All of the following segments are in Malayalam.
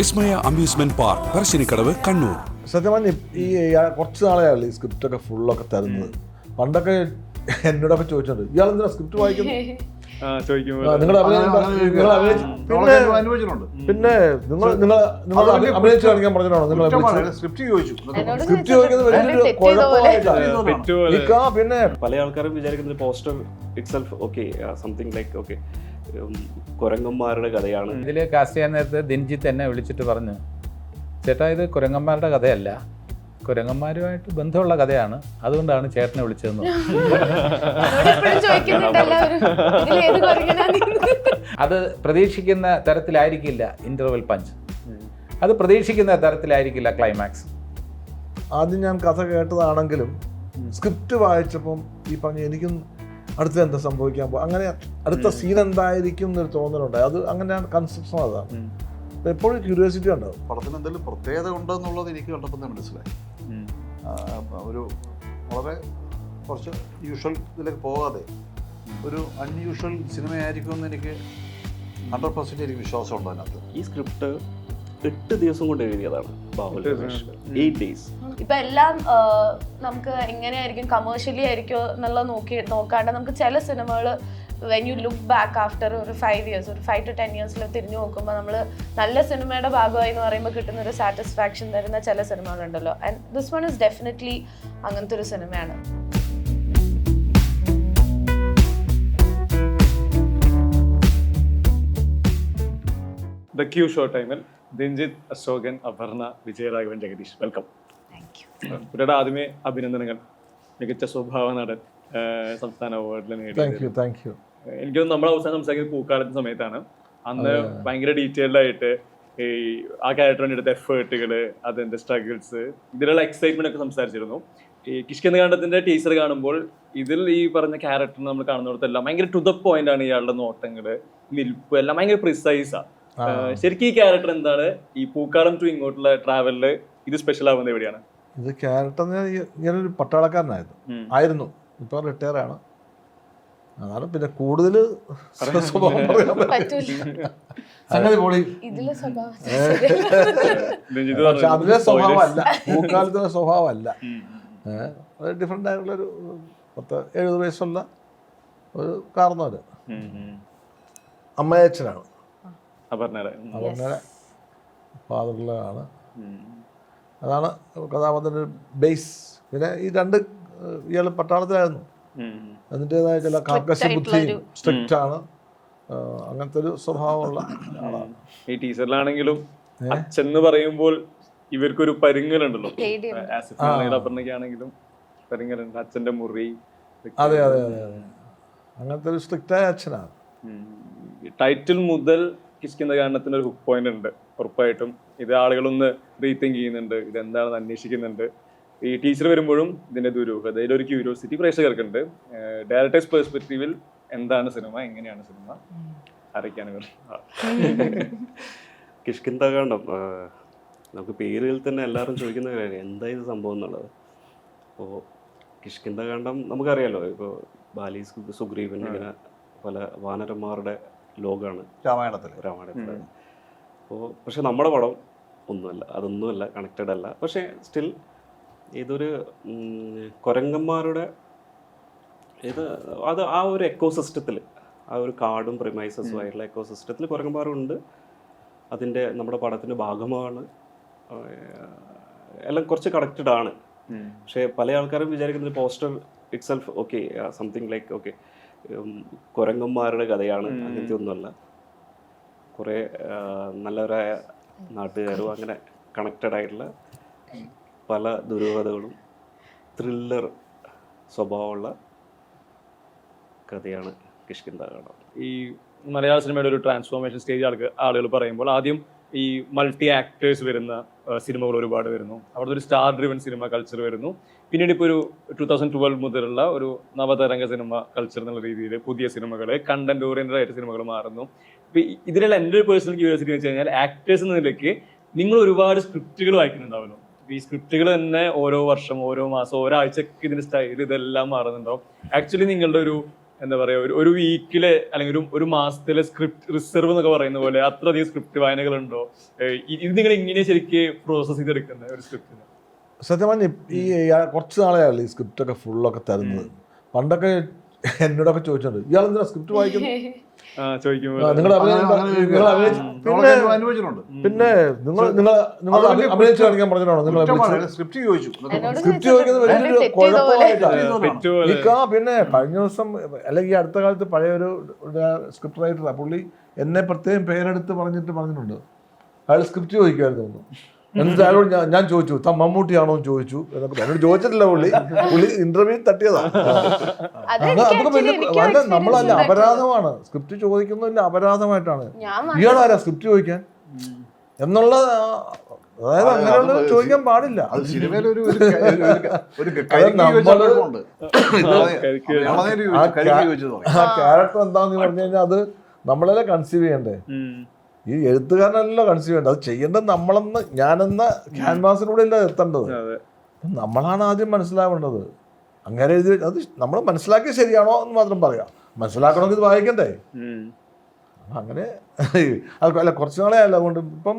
Vismaya amusement park Parassinikkadavu Kannur. സത്യം പറഞ്ഞ ഈ കുറച്ച് നാളെയാണ് ഈ സ്ക്രിപ്റ്റ് ഒക്കെ ഫുള്ളൊക്കെ തരുന്നത് പണ്ടൊക്കെ എന്നോടൊക്കെ ചോദിച്ചിട്ടുണ്ട് ഇയാൾ എന്തിനാ സ്ക്രിപ്റ്റ് വായിക്കുന്നത് അഭിനയിച്ച പിന്നെ നിങ്ങൾ നിങ്ങൾ നിങ്ങൾ അത് കാണിക്കാൻ പറഞ്ഞാണോ നിങ്ങൾ സ്ക്രിപ്റ്റ് ചോദിച്ചു. സ്ക്രിപ്റ്റ് ചോദിക്കുന്നത് പിന്നെ പല ആൾക്കാരും വിചാരിക്കുന്നത് poster itself okay something like okay കുരങ്ങന്മാരുടെ കഥയാണ്. ഇതിൽ കാസ്റ്റ് ചെയ്യാൻ നേരത്തെ ദിൻജിത്ത് എന്നെ വിളിച്ചിട്ട് പറഞ്ഞു ചേട്ടാ ഇത് കുരങ്ങന്മാരുടെ കഥയല്ല. കുരങ്ങന്മാരുമായിട്ട് ബന്ധമുള്ള കഥയാണ്. അതുകൊണ്ടാണ് ചേട്ടനെ വിളിച്ചതെന്ന്? അത് പ്രതീക്ഷിക്കുന്ന തരത്തിലായിരിക്കില്ല ഇന്റർവെൽ പഞ്ച് അത് പ്രതീക്ഷിക്കുന്ന തരത്തിലായിരിക്കില്ല ക്ലൈമാക്സ് ആദ്യം ഞാൻ കഥ കേട്ടതാണെങ്കിലും സ്ക്രിപ്റ്റ് വായിച്ചപ്പം ഈ പറഞ്ഞ എനിക്കും അടുത്ത എന്താ സംഭവിക്കാൻ പോകും അങ്ങനെ അടുത്ത സീൻ എന്തായിരിക്കും എന്നൊരു തോന്നലുണ്ടായി അത് അങ്ങനെയാണ് കൺസെപ്ഷൻ അതാണ് എപ്പോഴും ക്യൂരിയോസിറ്റി ഉണ്ടാവും. പടത്തിന് എന്തെങ്കിലും പ്രത്യേകത ഉണ്ടോ എന്നുള്ളത് എനിക്ക് കണ്ടപ്പോൾ തന്നെ മനസ്സിലായി. ഒരു വളരെ കുറച്ച് യൂഷ്വൽ ഇതിലേക്ക് പോകാതെ ഒരു അൺയൂഷ്വൽ സിനിമയായിരിക്കും എന്ന് എനിക്ക് ഹൺഡ്രഡ് പെർസെന്റ് എനിക്ക് വിശ്വാസമുണ്ട് അതിനകത്ത്. ഈ സ്ക്രിപ്റ്റ് എട്ട് ദിവസം കൊണ്ട് എഴുതിയതാണ് ഡേയ്സ് ഇപ്പൊ എല്ലാം നമുക്ക് എങ്ങനെയായിരിക്കും കമേഴ്ഷ്യലി ആയിരിക്കും എന്നുള്ള നോക്കി നോക്കാണ്ട് നമുക്ക് ചില സിനിമകൾ when you look back after ഒരു ഫൈവ് ഇയേഴ്സ് ഒരു ഫൈവ് ടു ടെൻ ഇയേഴ്സിൽ തിരിഞ്ഞു നോക്കുമ്പോൾ നമ്മൾ നല്ല സിനിമയുടെ ഭാഗമായി എന്ന് പറയുമ്പോൾ കിട്ടുന്ന ഒരു സാറ്റിസ്ഫാക്ഷൻ തരുന്ന ചില സിനിമകളുണ്ടല്ലോ. And this one is definitely അങ്ങനത്തെ ഒരു സിനിമയാണ്. ദ ക്യൂ ഷോ ടൈമിൽ ദിഞ്ജിത് അശോകൻ അപർണ വിജയരാഘവൻ ജഗദീഷ്. വെൽക്കം ഇവരുടെ ആദ്യമേ അഭിനന്ദനങ്ങൾ. മികച്ച സ്വഭാവ നടൻ സംസ്ഥാന അവാർഡിൽ താങ്ക് നേടിയത് യു താങ്ക് യു എനിക്ക് തോന്നുന്നു നമ്മൾ അവസാനം സംസാരിക്കുന്നത് പൂക്കാലത്തെ സമയത്താണ്. അന്ന് ഭയങ്കര ഡീറ്റെയിൽഡ് ആയിട്ട് ഈ ആ ക്യാരക്ടറിന് എടുത്ത എഫേർട്ടുകൾ അതിന്റെ സ്ട്രഗിൾസ് ഇതിലുള്ള എക്സൈറ്റ്മെന്റ് ഒക്കെ സംസാരിച്ചിരുന്നു. ഈ കിഷ്കിന്ദ കാണ്ഡത്തിന്റെ ടീച്ചർ കാണുമ്പോൾ ഇതിൽ ഈ പറഞ്ഞ ക്യാരക്ടർ നമ്മൾ കാണുന്നിടത്തെല്ലാം ഭയങ്കര ടു ദ പോയിന്റ് ആണ് ഇയാളുടെ നോട്ടങ്ങൾ നിൽപ്പ് എല്ലാം ഭയങ്കര പ്രിസൈസാ ശരിക്കും ഈ ക്യാരക്ടർ എന്താണ്? ഈ പൂക്കാലം ടു ഇങ്ങോട്ടുള്ള ട്രാവലിൽ ഇത് സ്പെഷ്യൽ ആവുന്നത് എവിടെയാണ്? ഇത് ക്യാരക്ടർ ഇങ്ങനൊരു പട്ടാളക്കാരനായിരുന്നു. ആയിരുന്നു. ഇപ്പോൾ റിട്ടയർ ആണ്. അതാണ് പിന്നെ കൂടുതൽ സ്വഭാവം പറയാൻ പറ്റില്ല. പറ്റൂല. സംഗതി പൊളി. ഇതിലെ സ്വഭാവം രഞ്ജിത്ത് പക്ഷെ അതിലെ സ്വഭാവമല്ല. പൂക്കാലത്തിലെ സ്വഭാവമല്ല. ഉം. ഏഹ് ഒരു പത്ത് എഴുപത് വയസ്സുള്ള ഒരു കാർന്നവര്. അമ്മയച്ഛനാണ്. അപർണയുടെ. ഫാദറിലാണ്. അതാണ് കഥാപാത്രത്തിന്റെ ബേസ് പിന്നെ ഈ രണ്ട് ഇയാൾ പട്ടാളത്തിലായിരുന്നു. അതിന്റെതായ ചില കാർക്കശ ബുദ്ധിയും സ്ട്രിക്റ്റ് ആണ്. അങ്ങനത്തെ ഒരു സ്വഭാവമുള്ള ആളാണ്. ഈ ടീച്ചറിലാണെങ്കിലും അച്ഛന്ന് പറയുമ്പോൾ ഇവർക്കൊരു പരിങ്ങലുണ്ടല്ലോ. പരുങ്ങലുണ്ട്. അച്ഛന്റെ മുറി അതെ അതെ അതെ അതെ. അങ്ങനത്തെ ഒരു സ്ട്രിക്റ്റായ അച്ഛനാണ്. ടൈറ്റിൽ മുതൽ കിഷ്കിന്ത കാരണത്തിന് ഒരു ഹുക്ക് പോയിന്റ് ഉണ്ട്. ഉറപ്പായിട്ടും ഇത് ആളുകളൊന്ന് റീതിങ്ക് ചെയ്യുന്നുണ്ട്. ഇത് എന്താണെന്ന് അന്വേഷിക്കുന്നുണ്ട്. ഈ ടീച്ചർ വരുമ്പോഴും ഇതിന്റെ ദുരൂഹത. ഇതിലൊരു ക്യൂരിയോസിറ്റി പ്രേക്ഷകർക്കുണ്ട്. ഡയറക്ടേഴ്സ് പേഴ്സ്പെക്റ്റീവിൽ എന്താണ് സിനിമ എങ്ങനെയാണ് സിനിമ ആരൊക്കെയാണ്. കിഷ്കിന്താകാന്ഡം നമുക്ക് പേരുകളിൽ തന്നെ എല്ലാവരും ചോദിക്കുന്ന കാര്യം. എന്താ ഇത് സംഭവം എന്നുള്ളത്? അപ്പോൾ കിഷ്കിന്താകാന്ഡം നമുക്കറിയാലോ ഇപ്പോൾ ബാലി സുഗ്രീവൻ ഇങ്ങനെ പല വാനരന്മാരുടെ ലോകമാണ് രാമായണത്തിൽ രാമായണത്തിൽ അപ്പോൾ പക്ഷെ നമ്മുടെ പടം ഒന്നുമല്ല അതൊന്നുമല്ല കണക്റ്റഡ് അല്ല. പക്ഷേ സ്റ്റിൽ ഇതൊരു കൊരങ്ങന്മാരുടെ ഇത് അത് ആ ഒരു എക്കോസിസ്റ്റത്തിൽ ആ ഒരു കാടും പ്രിമൈസസും ആയിട്ടുള്ള എക്കോസിസ്റ്റത്തിൽ കുരങ്ങന്മാരുണ്ട്. അതിന്റെ നമ്മുടെ പടത്തിന്റെ ഭാഗമാണ്. എല്ലാം കുറച്ച് കണക്റ്റഡ് ആണ്. പക്ഷേ പല ആൾക്കാരും വിചാരിക്കുന്നത് poster itself okay something like okay കുരങ്ങന്മാരുടെ കഥയാണ്. അങ്ങനത്തെ ഒന്നുമല്ല. കുറേ നല്ലവരായ നാട്ടുകാരും അങ്ങനെ കണക്റ്റഡ് ആയിട്ടുള്ള പല ദുരൂഹതകളും ത്രില്ലർ സ്വഭാവമുള്ള കഥയാണ് കിഷ്കിന്താകണം ഈ മലയാള സിനിമയുടെ ഒരു ട്രാൻസ്ഫോർമേഷൻ സ്റ്റേജ് ആൾക്ക് ആളുകൾ പറയുമ്പോൾ ആദ്യം ഈ മൾട്ടി ആക്ടേഴ്സ് വരുന്ന സിനിമകൾ ഒരുപാട് വരുന്നു. അവിടുത്തെ ഒരു സ്റ്റാർ ഡ്രിവൻ സിനിമ കൾച്ചർ വരുന്നു. പിന്നീട് ഇപ്പോൾ ഒരു ടൂ തൗസൻഡ് ട്വൽവ് മുതലുള്ള ഒരു നവതരംഗ സിനിമ കൾച്ചർ എന്നുള്ള രീതിയിൽ പുതിയ സിനിമകൾ കണ്ടന്റ് ഓറിയന്റഡ് ആയിട്ട് സിനിമകൾ മാറുന്നു. ഇപ്പം ഇതിലുള്ള എന്റെ ഒരു പേഴ്സണൽ ക്യൂരിയോസിറ്റി എന്ന് വെച്ച് കഴിഞ്ഞാൽ ആക്ടേഴ്സ് എന്ന നിലയ്ക്ക് നിങ്ങൾ ഒരുപാട് സ്ക്രിപ്റ്റുകൾ വായിക്കുന്നുണ്ടാവുമല്ലോ ഈ സ്ക്രിപ്റ്റുകൾ തന്നെ ഓരോ വർഷം ഓരോ മാസം ഓരോ ആഴ്ചക്ക് ഇതിന്റെ സ്റ്റൈൽ ഇതെല്ലാം മാറുന്നുണ്ടാവും. ആക്ച്വലി നിങ്ങളുടെ ഒരു എന്താ പറയാ ഒരു ഒരു വീക്കിലെ അല്ലെങ്കിൽ ഒരു ഒരു മാസത്തിലെ സ്ക്രിപ്റ്റ് റിസർവ് എന്നൊക്കെ പറയുന്ന പോലെ അത്രയധികം സ്ക്രിപ്റ്റ് വായനകളുണ്ടോ? ഉണ്ടോ ഇത് നിങ്ങൾ എങ്ങനെയാ ശരിക്ക് പ്രോസസ് ചെയ്തെടുക്കുന്നത് ഒരു സ്ക്രിപ്റ്റിന് സത്യം പറഞ്ഞ ഈ കുറച്ച് നാളെയാണല്ലോ ഈ സ്ക്രിപ്റ്റൊക്കെ ഫുള്ളൊക്കെ തരുന്നത്. പണ്ടൊക്കെ എന്നോടൊക്കെ ചോദിച്ചിട്ടുണ്ട് ഇയാൾ എന്തിനാ സ്ക്രിപ്റ്റ് വായിക്കുന്നത് പിന്നെ നിങ്ങൾ നിങ്ങൾ നിങ്ങൾ അഭിനയിച്ച് കാണിക്കാൻ പറഞ്ഞിട്ടാണോ നിങ്ങൾ സ്ക്രിപ്റ്റ് ചോദിച്ചു. സ്ക്രിപ്റ്റ് ചോദിക്കുന്നത് വലിയൊരു. കുഴപ്പമായിട്ടാണ്. പിന്നെ കഴിഞ്ഞ ദിവസം അല്ലെങ്കിൽ ഈ അടുത്ത കാലത്ത് പഴയ ഒരു സ്ക്രിപ്റ്റ് റൈറ്ററാണ് പുള്ളി എന്നെ പ്രത്യേകം പേരെടുത്ത് പറഞ്ഞിട്ട് പറഞ്ഞിട്ടുണ്ട്. അയാൾ സ്ക്രിപ്റ്റ് ചോദിക്കുമായിരുന്നു തോന്നുന്നു എന്നിട്ട് അയാളോട് ഞാൻ ഞാൻ ചോദിച്ചു താൻ മമ്മൂട്ടിയാണോ? എന്ന് ചോദിച്ചു. എന്നൊക്കെ എന്നോട് ചോദിച്ചിട്ടില്ല പുള്ളി. പുള്ളി ഇന്റർവ്യൂ തട്ടിയതാ. അത് അത് എനിക്ക് അതൊക്കെ actually വലിയ എനിക്കും വല്ല experience നമ്മളല്ല അപരാധമാണ്. സ്ക്രിപ്റ്റ് ചോദിക്കുന്നതിന്റെ അപരാധമായിട്ടാണ്. ഞാൻ ഇയാളാരാ സ്ക്രിപ്റ്റ് ചോദിക്കാൻ? എന്നുള്ള അതായത് അത് അങ്ങനെയുള്ള ചോദിക്കാൻ പാടില്ല. അത് സിനിമയിൽ ഒരു ആ ക്യാരക്ടർ എന്താന്ന് പറഞ്ഞു കഴിഞ്ഞാൽ അത് നമ്മളെല്ലാം കൺസീവ് ചെയ്യണ്ടേ. ഈ എഴുത്തുകാരനല്ലോ കൺസീവ് ചെയ്യേണ്ടത്. അത് ചെയ്യേണ്ടത് നമ്മളെന്ന് ഞാനെന്ന ക്യാൻവാസിലൂടെ അല്ല എത്തേണ്ടത്. നമ്മളാണ് ആദ്യം മനസ്സിലാവേണ്ടത്. അങ്ങനെ എഴുതി അത് നമ്മൾ മനസ്സിലാക്കിയത് ശരിയാണോ എന്ന് മാത്രം പറയാം. മനസ്സിലാക്കണമെങ്കിൽ ഇത് വായിക്കണ്ടേ? അങ്ങനെ അത് അല്ല കുറച്ച് നാളെ അല്ല അതുകൊണ്ട് ഇപ്പം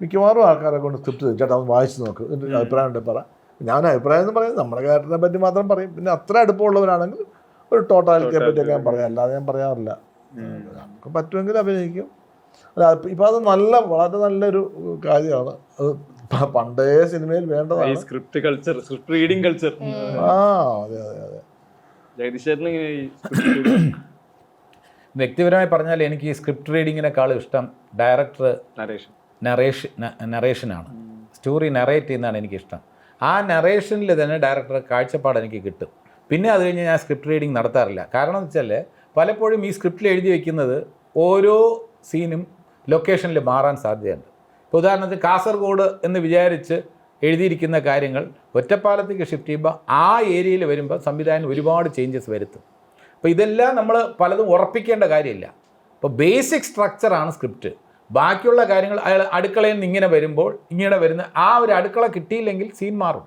മിക്കവാറും ആൾക്കാരെ കൊണ്ട് സ്ക്രിപ്റ്റ് ചേട്ടാ ഒന്ന് വായിച്ചു നോക്ക്. എന്റെ അഭിപ്രായം ഉണ്ട് പറ. ഞാൻ അഭിപ്രായം എന്ന് പറയുന്നത് നമ്മുടെ ക്യാരക്ടറിനെ പറ്റി മാത്രം പറയും. പിന്നെ അത്ര അടുപ്പമുള്ളവരാണെങ്കിൽ ഒരു ടോട്ടാലിറ്റിയെ പറ്റിയൊക്കെ ഞാൻ പറയാം. അല്ലാതെ ഞാൻ പറയാറില്ല. നമുക്ക് പറ്റുമെങ്കിൽ അഭിനയിക്കും. ഇപ്പം അത് നല്ല വളരെ നല്ലൊരു കാര്യമാണ്. അത് പണ്ടേ സിനിമയിൽ വേണ്ടതാണ്. Script culture script reading culture ആ അതെ അതെ അതെ. വ്യക്തിപരമായി പറഞ്ഞാൽ എനിക്ക് ഈ സ്ക്രിപ്റ്റ് റീഡിങ്ങിനെക്കാളും ഇഷ്ടം ഡയറക്ടർ narration? നറേഷൻ നറേഷനാണ് സ്റ്റോറി നറേറ്റ് ചെയ്യുന്നതാണ് എനിക്കിഷ്ടം. ആ നറേഷനിൽ തന്നെ ഡയറക്ടർ കാഴ്ചപ്പാട് എനിക്ക് കിട്ടും. പിന്നെ അത് കഴിഞ്ഞ് ഞാൻ സ്ക്രിപ്റ്റ് റീഡിങ് നടത്താറില്ല. കാരണം എന്ന് വെച്ചാൽ പലപ്പോഴും ഈ സ്ക്രിപ്റ്റിൽ എഴുതി വയ്ക്കുന്നത് ഓരോ സീനും ലൊക്കേഷനിൽ മാറാൻ സാധ്യതയുണ്ട്. ഇപ്പോൾ ഉദാഹരണത്തിന് കാസർഗോഡ് എന്ന് വിചാരിച്ച് എഴുതിയിരിക്കുന്ന കാര്യങ്ങൾ ഒറ്റപ്പാലത്തേക്ക് ഷിഫ്റ്റ് ചെയ്യുമ്പോൾ ആ ഏരിയയിൽ വരുമ്പോൾ സംവിധാനം ഒരുപാട് ചേഞ്ചസ് വരുത്തും. അപ്പോൾ ഇതെല്ലാം നമ്മൾ പലതും ഉറപ്പിക്കേണ്ട കാര്യമില്ല. ഇപ്പോൾ ബേസിക് സ്ട്രക്ചറാണ് സ്ക്രിപ്റ്റ് ബാക്കിയുള്ള കാര്യങ്ങൾ അയാൾ അടുക്കളയിൽ നിന്ന് ഇങ്ങനെ വരുമ്പോൾ ഇങ്ങനെ വരുന്ന ആ ഒരു അടുക്കള കിട്ടിയില്ലെങ്കിൽ സീൻ മാറും.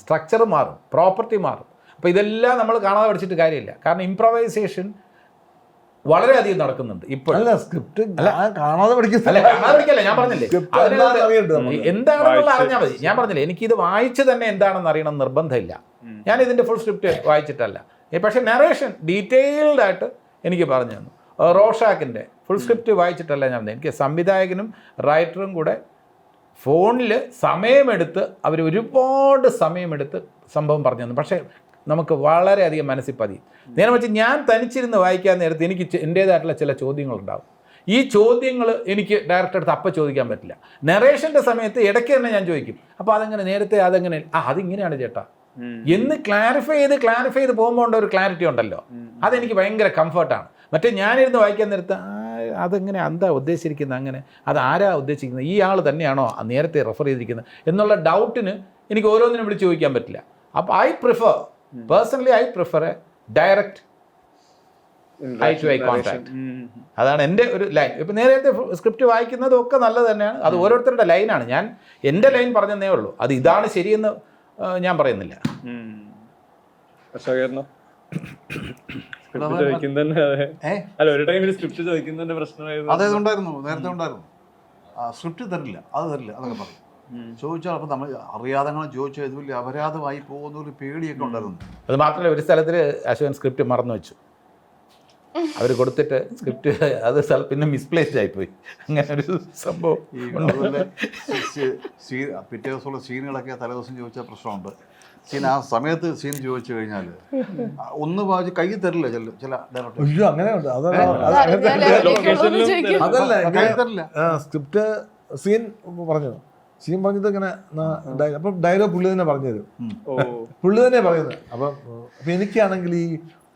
സ്ട്രക്ചർ മാറും. പ്രോപ്പർട്ടി മാറും. അപ്പോൾ ഇതെല്ലാം നമ്മൾ കാണാതെ പഠിച്ചിട്ട് കാര്യമില്ല. കാരണം ഇംപ്രവൈസേഷൻ വളരെയധികം നടക്കുന്നുണ്ട്. ഇപ്പോൾ അല്ല സ്ക്രിപ്റ്റ് ഞാൻ കാണാതെ പഠിക്കില്ല അല്ല കാണാതെ പഠിക്കല്ല ഞാൻ പറഞ്ഞില്ലേ? എന്താണെന്നുള്ള അറിഞ്ഞാൽ മതി. ഞാൻ പറഞ്ഞില്ലേ ഇത് വായിച്ച് തന്നെ എന്താണെന്ന് അറിയണം നിർബന്ധമില്ല. ഞാൻ ഇതിന്റെ ഫുൾ സ്ക്രിപ്റ്റ് വായിച്ചിട്ടല്ല. പക്ഷെ നറേഷൻ ഡീറ്റെയിൽഡ് ആയിട്ട് എനിക്ക് പറഞ്ഞു തന്നു. റോഷാക്കിന്റെ റോഷാക്കിന്റെ ഫുൾ സ്ക്രിപ്റ്റ് വായിച്ചിട്ടല്ല ഞാൻ പറഞ്ഞത്. എനിക്ക് സംവിധായകനും റൈറ്ററും കൂടെ ഫോണിൽ സമയമെടുത്ത് അവർ ഒരുപാട് സമയമെടുത്ത് സംഭവം പറഞ്ഞു തന്നു. പക്ഷേ നമുക്ക് വളരെയധികം മനസ്സിൽ പതിയും. നേരെ വെച്ച് ഞാൻ തനിച്ചിരുന്ന് വായിക്കാൻ നേരത്ത് എനിക്ക് എന്റേതായിട്ടുള്ള ചില ചോദ്യങ്ങളുണ്ടാവും. ഈ ചോദ്യങ്ങൾ എനിക്ക് ഡയറക്റ്റ് അടുത്ത് അപ്പം ചോദിക്കാൻ പറ്റില്ല. നറേഷന്റെ സമയത്ത് ഇടയ്ക്ക് തന്നെ ഞാൻ ചോദിക്കും. അപ്പോൾ അതെങ്ങനെ നേരത്തെ അതെങ്ങനെ ആ അതിങ്ങനെയാണ് ചേട്ടാ. എന്ന് ക്ലാരിഫൈ ചെയ്ത് ക്ലാരിഫൈ ചെയ്ത് പോകുമ്പോൾ ഒരു ക്ലാരിറ്റി ഉണ്ടല്ലോ. അതെനിക്ക് ഭയങ്കര കംഫർട്ടാണ് മറ്റേ ഞാനിരുന്ന് വായിക്കാൻ നേരത്ത് അതെങ്ങനെ എന്താ ഉദ്ദേശിച്ചിരിക്കുന്നത് അങ്ങനെ? അത് ആരാ ഉദ്ദേശിക്കുന്നത് ഈ ആൾ തന്നെയാണോ നേരത്തെ റെഫർ ചെയ്തിരിക്കുന്നത് എന്നുള്ള ഡൗട്ടിന് എനിക്ക് ഓരോന്നിനും വിളിച്ച് ചോദിക്കാൻ പറ്റില്ല. അപ്പോൾ I prefer personally I prefer a direct eye to eye contact. അതാണ് എന്റെ ഒരു ലൈൻ ഇപ്പം നേരത്തെ സ്ക്രിപ്റ്റ് വായിക്കുന്നതും ഒക്കെ നല്ലത് തന്നെയാണ് അത് ഓരോരുത്തരുടെ ലൈനാണ് ഞാൻ എന്റെ ലൈൻ പറഞ്ഞതേ ഉള്ളൂ. അത് ഇതാണ് ശരിയെന്ന് ഞാൻ പറയുന്നില്ല? അല്ല ഒരു ടൈമിൽ സ്ക്രിപ്റ്റ് ചോദിക്കുന്നതിന്റെ പ്രശ്നമായിരുന്നു. അതെ ഉണ്ടായിരുന്നു നേരത്തെ ഉണ്ടായിരുന്നു. സ്ക്രിപ്റ്റ് തരില്ല. അത് തരില്ല അതൊക്കെ പറയും. ചോദിച്ചാൽ അപ്പം നമ്മൾ അറിയാതെ അങ്ങനെ ചോദിച്ചാൽ ഇത് വലിയ അപരാധമായി പോകുന്ന ഒരു പേടിയൊക്കെ ഉണ്ടായിരുന്നു. അത് മാത്രമല്ല ഒരു സ്ഥലത്തിൽ അശോകൻ സ്ക്രിപ്റ്റ് മറന്നു വെച്ചു. അവർ കൊടുത്തിട്ട് സ്ക്രിപ്റ്റ് അത് സ്ഥലം പിന്നെ മിസ്പ്ലേസ്ഡ് ആയിപ്പോയി. അങ്ങനെ ഒരു സംഭവം സീൻ പിറ്റേ ദിവസമുള്ള സീനുകളൊക്കെ തലേദിവസം ചോദിച്ചാൽ പ്രശ്നമുണ്ട്. സീൻ ആ സമയത്ത് സീൻ ചോദിച്ചു കഴിഞ്ഞാൽ ഒന്ന് വായിച്ച് കൈ തരില്ല ചില ചില അതല്ല കൈ തരില്ല. സ്ക്രിപ്റ്റ് സീൻ പറഞ്ഞു. സീൻ പറഞ്ഞത് ഇങ്ങനെ അപ്പം ഡയലോഗ് പുള്ളി തന്നെ പറഞ്ഞു തരും പുള്ളി തന്നെ പറയുന്നത്. അപ്പം അപ്പം എനിക്കാണെങ്കിൽ ഈ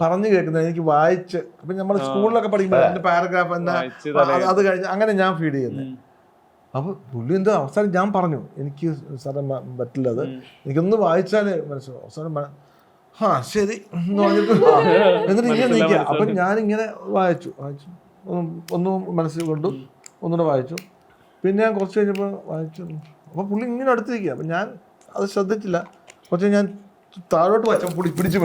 പറഞ്ഞു കേൾക്കുന്നത് എനിക്ക് വായിച്ച് അപ്പം നമ്മൾ സ്കൂളിലൊക്കെ പഠിക്കുമ്പോൾ എന്റെ പാരഗ്രാഫ് എന്താ അത് കഴിഞ്ഞ് അങ്ങനെ ഞാൻ ഫീഡ് ചെയ്യുന്നത് അപ്പോൾ പുള്ളി എന്താ അവസാനം ഞാൻ പറഞ്ഞു. എനിക്ക് സാറേ പറ്റില്ലത്. പറ്റില്ല അത് എനിക്കൊന്ന് വായിച്ചാലേ മനസ്സിലാവും. അവസാനം ആ ശരി എന്ന് പറഞ്ഞിട്ട് എന്നിട്ട് ഇങ്ങനെ നിൽക്കുക. അപ്പം ഞാനിങ്ങനെ വായിച്ചു. വായിച്ചു. ഒന്നും മനസ്സിൽ കൊണ്ടു ഒന്നുകൂടെ വായിച്ചു. പിന്നെ ഞാൻ കുറച്ച് കഴിഞ്ഞപ്പോൾ വായിച്ചു അപ്പോൾ പുള്ളി ഇങ്ങനെ അടുത്തിരിക്കുക അപ്പം ഞാൻ അത് ശ്രദ്ധിച്ചില്ല. കുറച്ച് ഞാൻ താഴോട്ട് വച്ച പുള്ളി പിടിച്ചു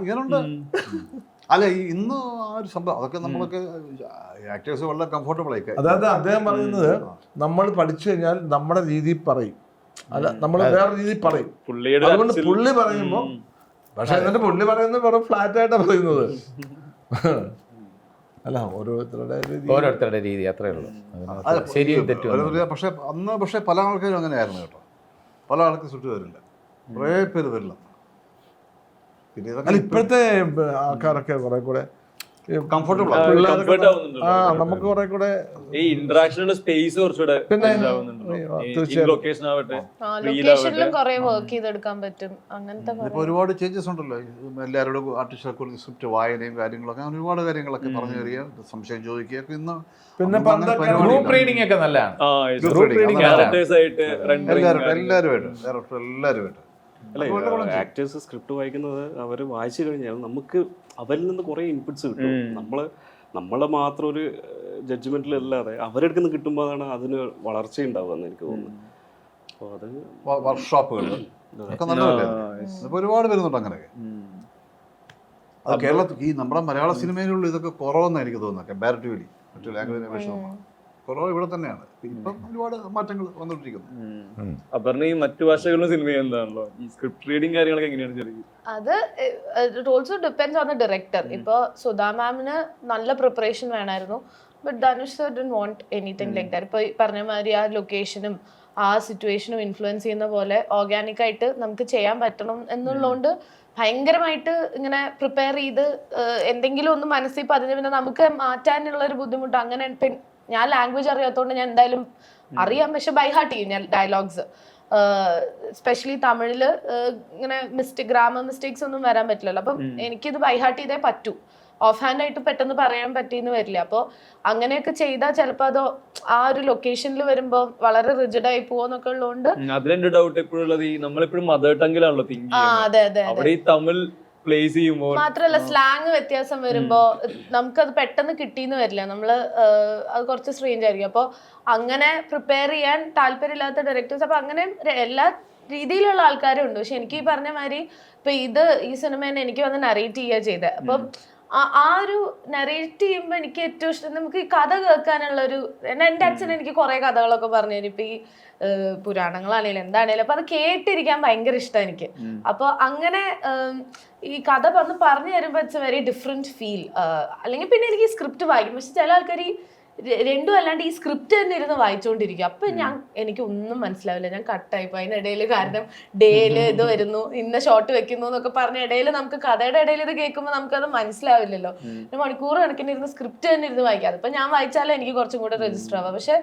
ഇങ്ങനുണ്ട്. അല്ല ഈ ഇന്ന് ആ ഒരു സംഭവം അതൊക്കെ നമ്മളൊക്കെ ആക്ടേഴ്സ് വളരെ കംഫർട്ടബിൾ ആയി അതായത് അദ്ദേഹം പറയുന്നത് നമ്മൾ പഠിച്ചു കഴിഞ്ഞാൽ നമ്മുടെ രീതി പറയും. അല്ല നമ്മൾ വേറെ രീതി പറയും. അതുകൊണ്ട് പുള്ളി പറയുമ്പോ പക്ഷെ എന്നിട്ട് പുള്ളി പറയുന്നത് വെറും ഫ്ലാറ്റ് ആയിട്ടാണ് പറയുന്നത്. അല്ല ഓരോരുത്തരുടെ രീതി. ഓരോരുത്തരുടെ രീതി അത്രേ ഉള്ളൂ. പക്ഷെ ശരിയും തെറ്റും. അന്ന് പക്ഷെ പല ആൾക്കാരും അങ്ങനെയായിരുന്നു കേട്ടോ. പല ആൾക്കാർ ചുറ്റു വരില്ല കുറേ പേര് വരില്ല. പിന്നെ ഇപ്പോഴത്തെ ആൾക്കാരൊക്കെ കുറെ കൂടെ കംഫർട്ടബിൾ ആ, ആവുന്നുണ്ടല്ലോ. നമുക്ക് കുറെ കൂടെ ഈ ഇന്ററാക്ഷനുള്ള സ്പേസ് കുറച്ചുകൂടെ പിന്നെ. ലൊക്കേഷൻ ആവട്ടെ ലൊക്കേഷനിലും. കുറെ വർക്ക് ചെയ്തെടുക്കാൻ പറ്റും. അങ്ങനത്തെ ഒരുപാട് ചേഞ്ചസ് ഉണ്ടല്ലോ. എല്ലാവരോടും ആർട്ടിസ്റ്റുകൾക്ക് സ്ക്രിപ്റ്റ് വായനയും കാര്യങ്ങളൊക്കെ അങ്ങനെ ഒരുപാട് കാര്യങ്ങളൊക്കെ പറഞ്ഞു തരിക സംശയം ചോദിക്കുക. ഇന്ന് പിന്നെ ഗ്രൂപ്പ്. റീഡിംഗ് ഒക്കെ നല്ലതാണ്. എല്ലാവരും. എല്ലാവരുമായിട്ട് ഡയറക്ടർ എല്ലാവരുമായിട്ട്. അല്ല? ആക്ടേഴ്സ് സ്ക്രിപ്റ്റ് വായിക്കുന്നത് അവർ വായിച്ചു കഴിഞ്ഞാൽ നമുക്ക് അവരിൽ നിന്ന് കുറേ ഇൻപുട്സ് കിട്ടും. നമ്മൾ നമ്മളെ മാത്രം ഒരു ജഡ്ജ്മെന്റിലല്ലാതെ അവരെടുക്കുന്ന കിട്ടുമ്പോഴാണ് അതിന് വളർച്ച ഉണ്ടാവുക എന്ന് എനിക്ക് തോന്നുന്നു. അപ്പോൾ അത് വർക്ക്ഷോപ്പുകൾ ഒരുപാട് വരുന്നുണ്ട് അങ്ങനെയൊക്കെ. അത് കേരളത്തിൽ ഈ നമ്മുടെ മലയാള സിനിമയിലുള്ള ഇതൊക്കെ കുറവെന്നായിരിക്കും എനിക്ക് തോന്നുന്നത് കമ്പാരിറ്റീവ്ലി മറ്റു ലാംഗ്വേജ് അപേക്ഷിച്ച് കുറവ് ഇവിടെ തന്നെയാണ്. ഇപ്പം ഒരുപാട് മാറ്റങ്ങൾ വന്നുകൊണ്ടിരിക്കുന്നു അപർണ ഈ മറ്റു ഭാഷകളിലും സിനിമ എന്താണല്ലോ? ഈ സ്ക്രിപ്റ്റ് റീഡിംഗ് കാര്യങ്ങളൊക്കെ എങ്ങനെയാണ് ചെറിയ അത് it also depends on the director ഇപ്പോൾ സുധാ മാമിന് നല്ല പ്രിപ്പറേഷൻ വേണമായിരുന്നു but Dhanush sir don't want anything like that ഇപ്പോൾ പറഞ്ഞ മാതിരി ആ ലൊക്കേഷനും ആ സിറ്റുവേഷനും ഇൻഫ്ലുവൻസ് ചെയ്യുന്ന പോലെ ഓർഗാനിക് ആയിട്ട് നമുക്ക് ചെയ്യാൻ പറ്റണം എന്നുള്ളതുകൊണ്ട് ഭയങ്കരമായിട്ട് ഇങ്ങനെ പ്രിപ്പയർ ചെയ്ത് എന്തെങ്കിലും ഒന്ന് മനസ്സിൽ പതിഞ്ഞ് പിന്നെ നമുക്ക് മാറ്റാനുള്ള ഒരു ബുദ്ധിമുട്ട് അങ്ങനെ ഞാൻ ലാംഗ്വേജ് അറിയാത്തതുകൊണ്ട് ഞാൻ എന്തായാലും അറിയാം. പക്ഷെ ബൈ ഹാർട്ട് ചെയ്യും ഞാൻ ഡയലോഗ്സ് സ്പെഷ്യലി തമിഴിൽ ഇങ്ങനെ മിസ്റ്റേക്ക് ഗ്രാമർ മിസ്റ്റേക്സ് ഒന്നും വരാൻ പറ്റില്ലല്ലോ. അപ്പം എനിക്കിത് ബൈ ഹാർട്ട് ചെയ്തേ പറ്റൂ. ഓഫ് ഹാൻഡ് ആയിട്ട് പെട്ടെന്ന് പറയാൻ പറ്റിയെന്ന് വരില്ല. അപ്പോൾ അങ്ങനെയൊക്കെ ചെയ്താൽ ചിലപ്പോൾ അത് ആ ഒരു ലൊക്കേഷനിൽ വരുമ്പോൾ വളരെ റിജിഡ് ആയി പോകുന്നൊക്കെ ഉള്ളതുകൊണ്ട് അതിലെന്റെ ഡൗട്ട് എപ്പോഴും നമ്മളെപ്പോഴും മദർ ടങ്ങിലാണല്ലോ തിങ്ക് ആ അതെ അതെ അതെ. അവിടെ ഈ തമിഴ് പ്ലേസ് ചെയ്യുമ്പോൾ മാത്രല്ല സ്ലാങ് വ്യത്യാസം വരുമ്പോ നമുക്കത് പെട്ടെന്ന് കിട്ടിയെന്ന് വരില്ല. നമ്മൾ അത് കുറച്ച് സ്ട്രേഞ്ച് ആയിരിക്കും. അപ്പോൾ അങ്ങനെ പ്രിപ്പയർ ചെയ്യാൻ താല്പര്യമില്ലാത്ത ഡയറക്ടേഴ്സ് അപ്പൊ അങ്ങനെ എല്ലാ രീതിയിലുള്ള ആൾക്കാരും ഉണ്ട്. പക്ഷെ എനിക്ക് ഈ പറഞ്ഞ മാതിരി ഇപ്പൊ ഇത് ഈ സിനിമ സിനിമേനെ എനിക്ക് വന്ന് നറേറ്റ് ചെയ്യുക ചെയ്തത് അപ്പം ആ- ഒരു നറേറ്റ് ചെയ്യുമ്പോൾ എനിക്ക് ഏറ്റവും ഇഷ്ടം നമുക്ക് ഈ കഥ കേൾക്കാനുള്ള ഒരു എന്നെ എന്റെ അച്ഛൻ എനിക്ക് കുറേ കഥകളൊക്കെ പറഞ്ഞു തരും ഇപ്പൊ ഈ പുരാണങ്ങളാണേലും എന്താണേലും. അപ്പൊ അത് കേട്ടിരിക്കാൻ ഭയങ്കര ഇഷ്ടം എനിക്ക്. അപ്പോൾ അങ്ങനെ ഈ കഥ വന്ന് പറഞ്ഞു തരുമ്പോൾ it's a very different feel അല്ലെങ്കിൽ പിന്നെ എനിക്ക് സ്ക്രിപ്റ്റ് വായിക്കും. പക്ഷെ ചില ആൾക്കാർ ഈ രണ്ടും അല്ലാണ്ട് ഈ സ്ക്രിപ്റ്റ് തന്നെ ഇരുന്ന് വായിച്ചുകൊണ്ടിരിക്കും അപ്പൊ ഞാൻ എനിക്ക് ഒന്നും മനസ്സിലാവില്ല. ഞാൻ കട്ടായി പോയി. അതിനിടയിൽ കാരണം ഡേയിൽ ഇത് വരുന്നു ഇന്ന ഷോട്ട് വെക്കുന്നു എന്നൊക്കെ പറഞ്ഞ ഇടയിൽ നമുക്ക് കഥയുടെ ഇടയിൽ ഇത് കേൾക്കുമ്പോൾ നമുക്കത് മനസ്സിലാവില്ലല്ലോ. ഒരു മണിക്കൂർ കണക്കിന് ഇരുന്ന് സ്ക്രിപ്റ്റ് തന്നെ ഇരുന്ന് വായിക്കാം. അതിപ്പോ ഞാൻ വായിച്ചാലേ എനിക്ക് കുറച്ചും കൂടെ രജിസ്റ്റർ ആവാം പക്ഷെ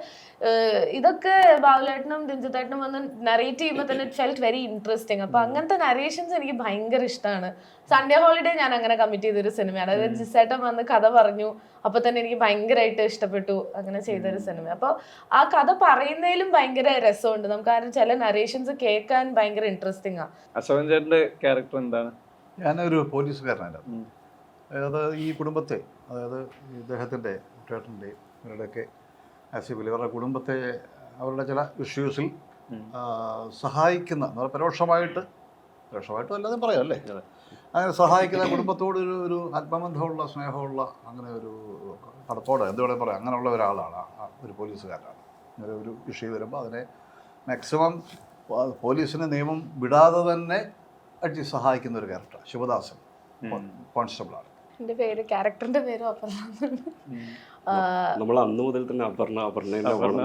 ഇതൊക്കെ ബാബുലേട്ടനും രഞ്ജിത്തേട്ടനും വന്ന് നറേറ്റ് ചെയ്യുമ്പോൾ തന്നെ ഇറ്റ് ഫെൽറ്റ് വെരി ഇൻട്രസ്റ്റിംഗ് അപ്പൊ അങ്ങനത്തെ നറേഷൻസ് എനിക്ക് ഭയങ്കര ഇഷ്ടമാണ് സൺഡേ ഹോളിഡേ ഞാൻ അങ്ങനെ കമ്മിറ്റ് ചെയ്തൊരു സിനിമയാണ് അതായത് ജിസേട്ടൻ വന്ന് കഥ പറഞ്ഞു. അപ്പൊ തന്നെ എനിക്ക് ഭയങ്കരമായിട്ട് ഇഷ്ടപ്പെട്ടു അങ്ങനെ ചെയ്തൊരു സിനിമ അപ്പോൾ ആ കഥ പറയുന്നതിലും ഭയങ്കര രസമുണ്ട്. നമുക്ക് ആ ചില നറേഷൻസ് കേൾക്കാൻ ഭയങ്കര ഇൻട്രസ്റ്റിംഗ് അശോകൻ ചേട്ടന്റെ ക്യാരക്ടർ എന്താണ്? ഞാനൊരു പോലീസുകാരനാണ്. അതായത് ഈ കുടുംബത്തെ അതായത് ഇദ്ദേഹത്തിന്റെ ചേട്ടന്റെ ഇവരുടെയൊക്കെ ആസിബിൽ ഇവരുടെ കുടുംബത്തെ അവരുടെ ചില ഇഷ്യൂസിൽ സഹായിക്കുന്ന പരോക്ഷമായിട്ട് പരോക്ഷമായിട്ടും അല്ലാതെ പറയാം അല്ലേ? അങ്ങനെ സഹായിക്കുന്ന കുടുംബത്തോട് ഒരു ഒരു ആത്മബന്ധമുള്ള സ്നേഹമുള്ള അങ്ങനെ ഒരു കടത്തോടെ എന്ത് വേണമെങ്കിൽ പറയാം. അങ്ങനെയുള്ള ഒരാളാണ് ഒരു പോലീസുകാരനാണ്. അങ്ങനെ ഒരു ഇഷ്യൂ വരുമ്പോൾ അതിനെ മാക്സിമം പോലീസിന് നിയമം വിടാതെ തന്നെ അടിച്ച് സഹായിക്കുന്ന ഒരു ക്യാരക്ടർ ശിവദാസൻ കോൺസ്റ്റബിളാണ് എന്റെ പേര് ക്യാരക്ടറിന്റെ പേരും അപർണ. നമ്മൾ അന്ന് മുതൽ തന്നെ അപർണ അപർണ.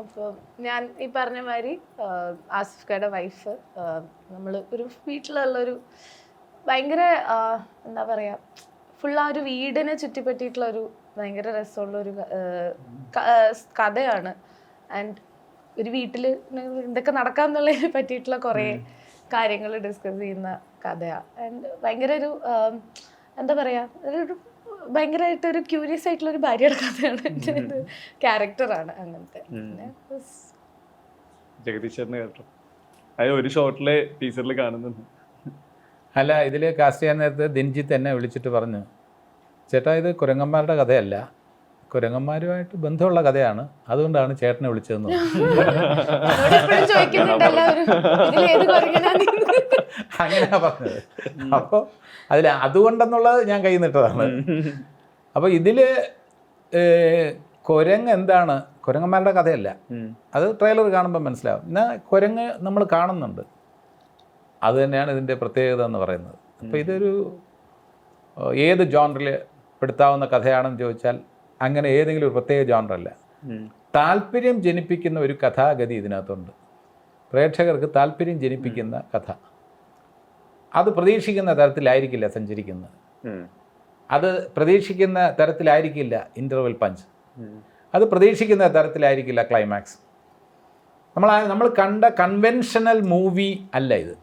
അപ്പോൾ ഞാൻ ഈ പറഞ്ഞ മാതിരി ആസിഫ്കയുടെ വൈഫ് നമ്മൾ ഒരു വീട്ടിലുള്ള ഒരു ഭയങ്കര എന്താ പറയുക ഫുൾ ആ ഒരു വീടിനെ ചുറ്റിപ്പറ്റിയിട്ടുള്ള ഒരു ഭയങ്കര രസമുള്ള ഒരു കഥയാണ്. ആൻഡ് ഒരു വീട്ടിൽ എന്തൊക്കെ നടക്കാമെന്നുള്ളതിനെ പറ്റിയിട്ടുള്ള കുറേ കാര്യങ്ങൾ ഡിസ്കസ് ചെയ്യുന്ന കഥയാണ് ആൻഡ് ഭയങ്കര ഒരു എന്താ പറയാ ഒരു ഭയങ്കരമായിട്ട് ഒരു ക്യൂരിയസ് ആയിട്ടുള്ള ഒരു ഭാര്യയുടെ കഥയാണ് എന്റെ ഒരു ക്യാരക്ടറാണ് അങ്ങനത്തെ. ഒരു ഷോട്ടിലെ ടീച്ചറിൽ കാണുന്നുണ്ട്. അല്ല ഇതിൽ കാസ്റ്റ് ചെയ്യാൻ നേരത്തെ ദിൻജി തന്നെ വിളിച്ചിട്ട് പറഞ്ഞു ചേട്ടാ ഇത് കുരങ്ങന്മാരുടെ കഥയല്ല. കുരങ്ങന്മാരുമായിട്ട് ബന്ധമുള്ള കഥയാണ്. അതുകൊണ്ടാണ് ചേട്ടനെ വിളിച്ചതെന്ന് പറഞ്ഞു. എന്നോട് എപ്പോഴും ചോദിക്കുന്നുണ്ട് എല്ലാവരും ഇതിലേത് കുരങ്ങനാ നീ?" അങ്ങനെയാ പറഞ്ഞത് അപ്പോൾ അതിൽ അതുകൊണ്ടെന്നുള്ളത് ഞാൻ കൈ നിട്ടതാണ് അപ്പോൾ ഇതിൽ കുരങ്ങ് എന്താണ്? കുരങ്ങന്മാരുടെ കഥയല്ല. അത് ട്രെയിലർ കാണുമ്പോൾ മനസ്സിലാവും. എന്നാൽ കുരങ്ങ് നമ്മൾ കാണുന്നുണ്ട്. അത് തന്നെയാണ് ഇതിന്റെ പ്രത്യേകത എന്ന് പറയുന്നത്. അപ്പോൾ ഇതൊരു ഏത് ജോണറിൽ പെടുത്താവുന്ന കഥയാണെന്ന് ചോദിച്ചാൽ അങ്ങനെ ഏതെങ്കിലും ഒരു പ്രത്യേക ജോണറല്ല താല്പര്യം ജനിപ്പിക്കുന്ന ഒരു കഥാഗതി ഇതിനകത്തുണ്ട്. പ്രേക്ഷകർക്ക് താല്പര്യം ജനിപ്പിക്കുന്ന കഥ. അത് പ്രതീക്ഷിക്കുന്ന തരത്തിലായിരിക്കില്ല സഞ്ചരിക്കുന്നത്. അത് പ്രതീക്ഷിക്കുന്ന തരത്തിലായിരിക്കില്ല ഇന്റർവെൽ പഞ്ച് അത് പ്രതീക്ഷിക്കുന്ന തരത്തിലായിരിക്കില്ല ക്ലൈമാക്സ് നമ്മൾ നമ്മൾ കണ്ട കൺവെൻഷനൽ മൂവി അല്ല ഇത്.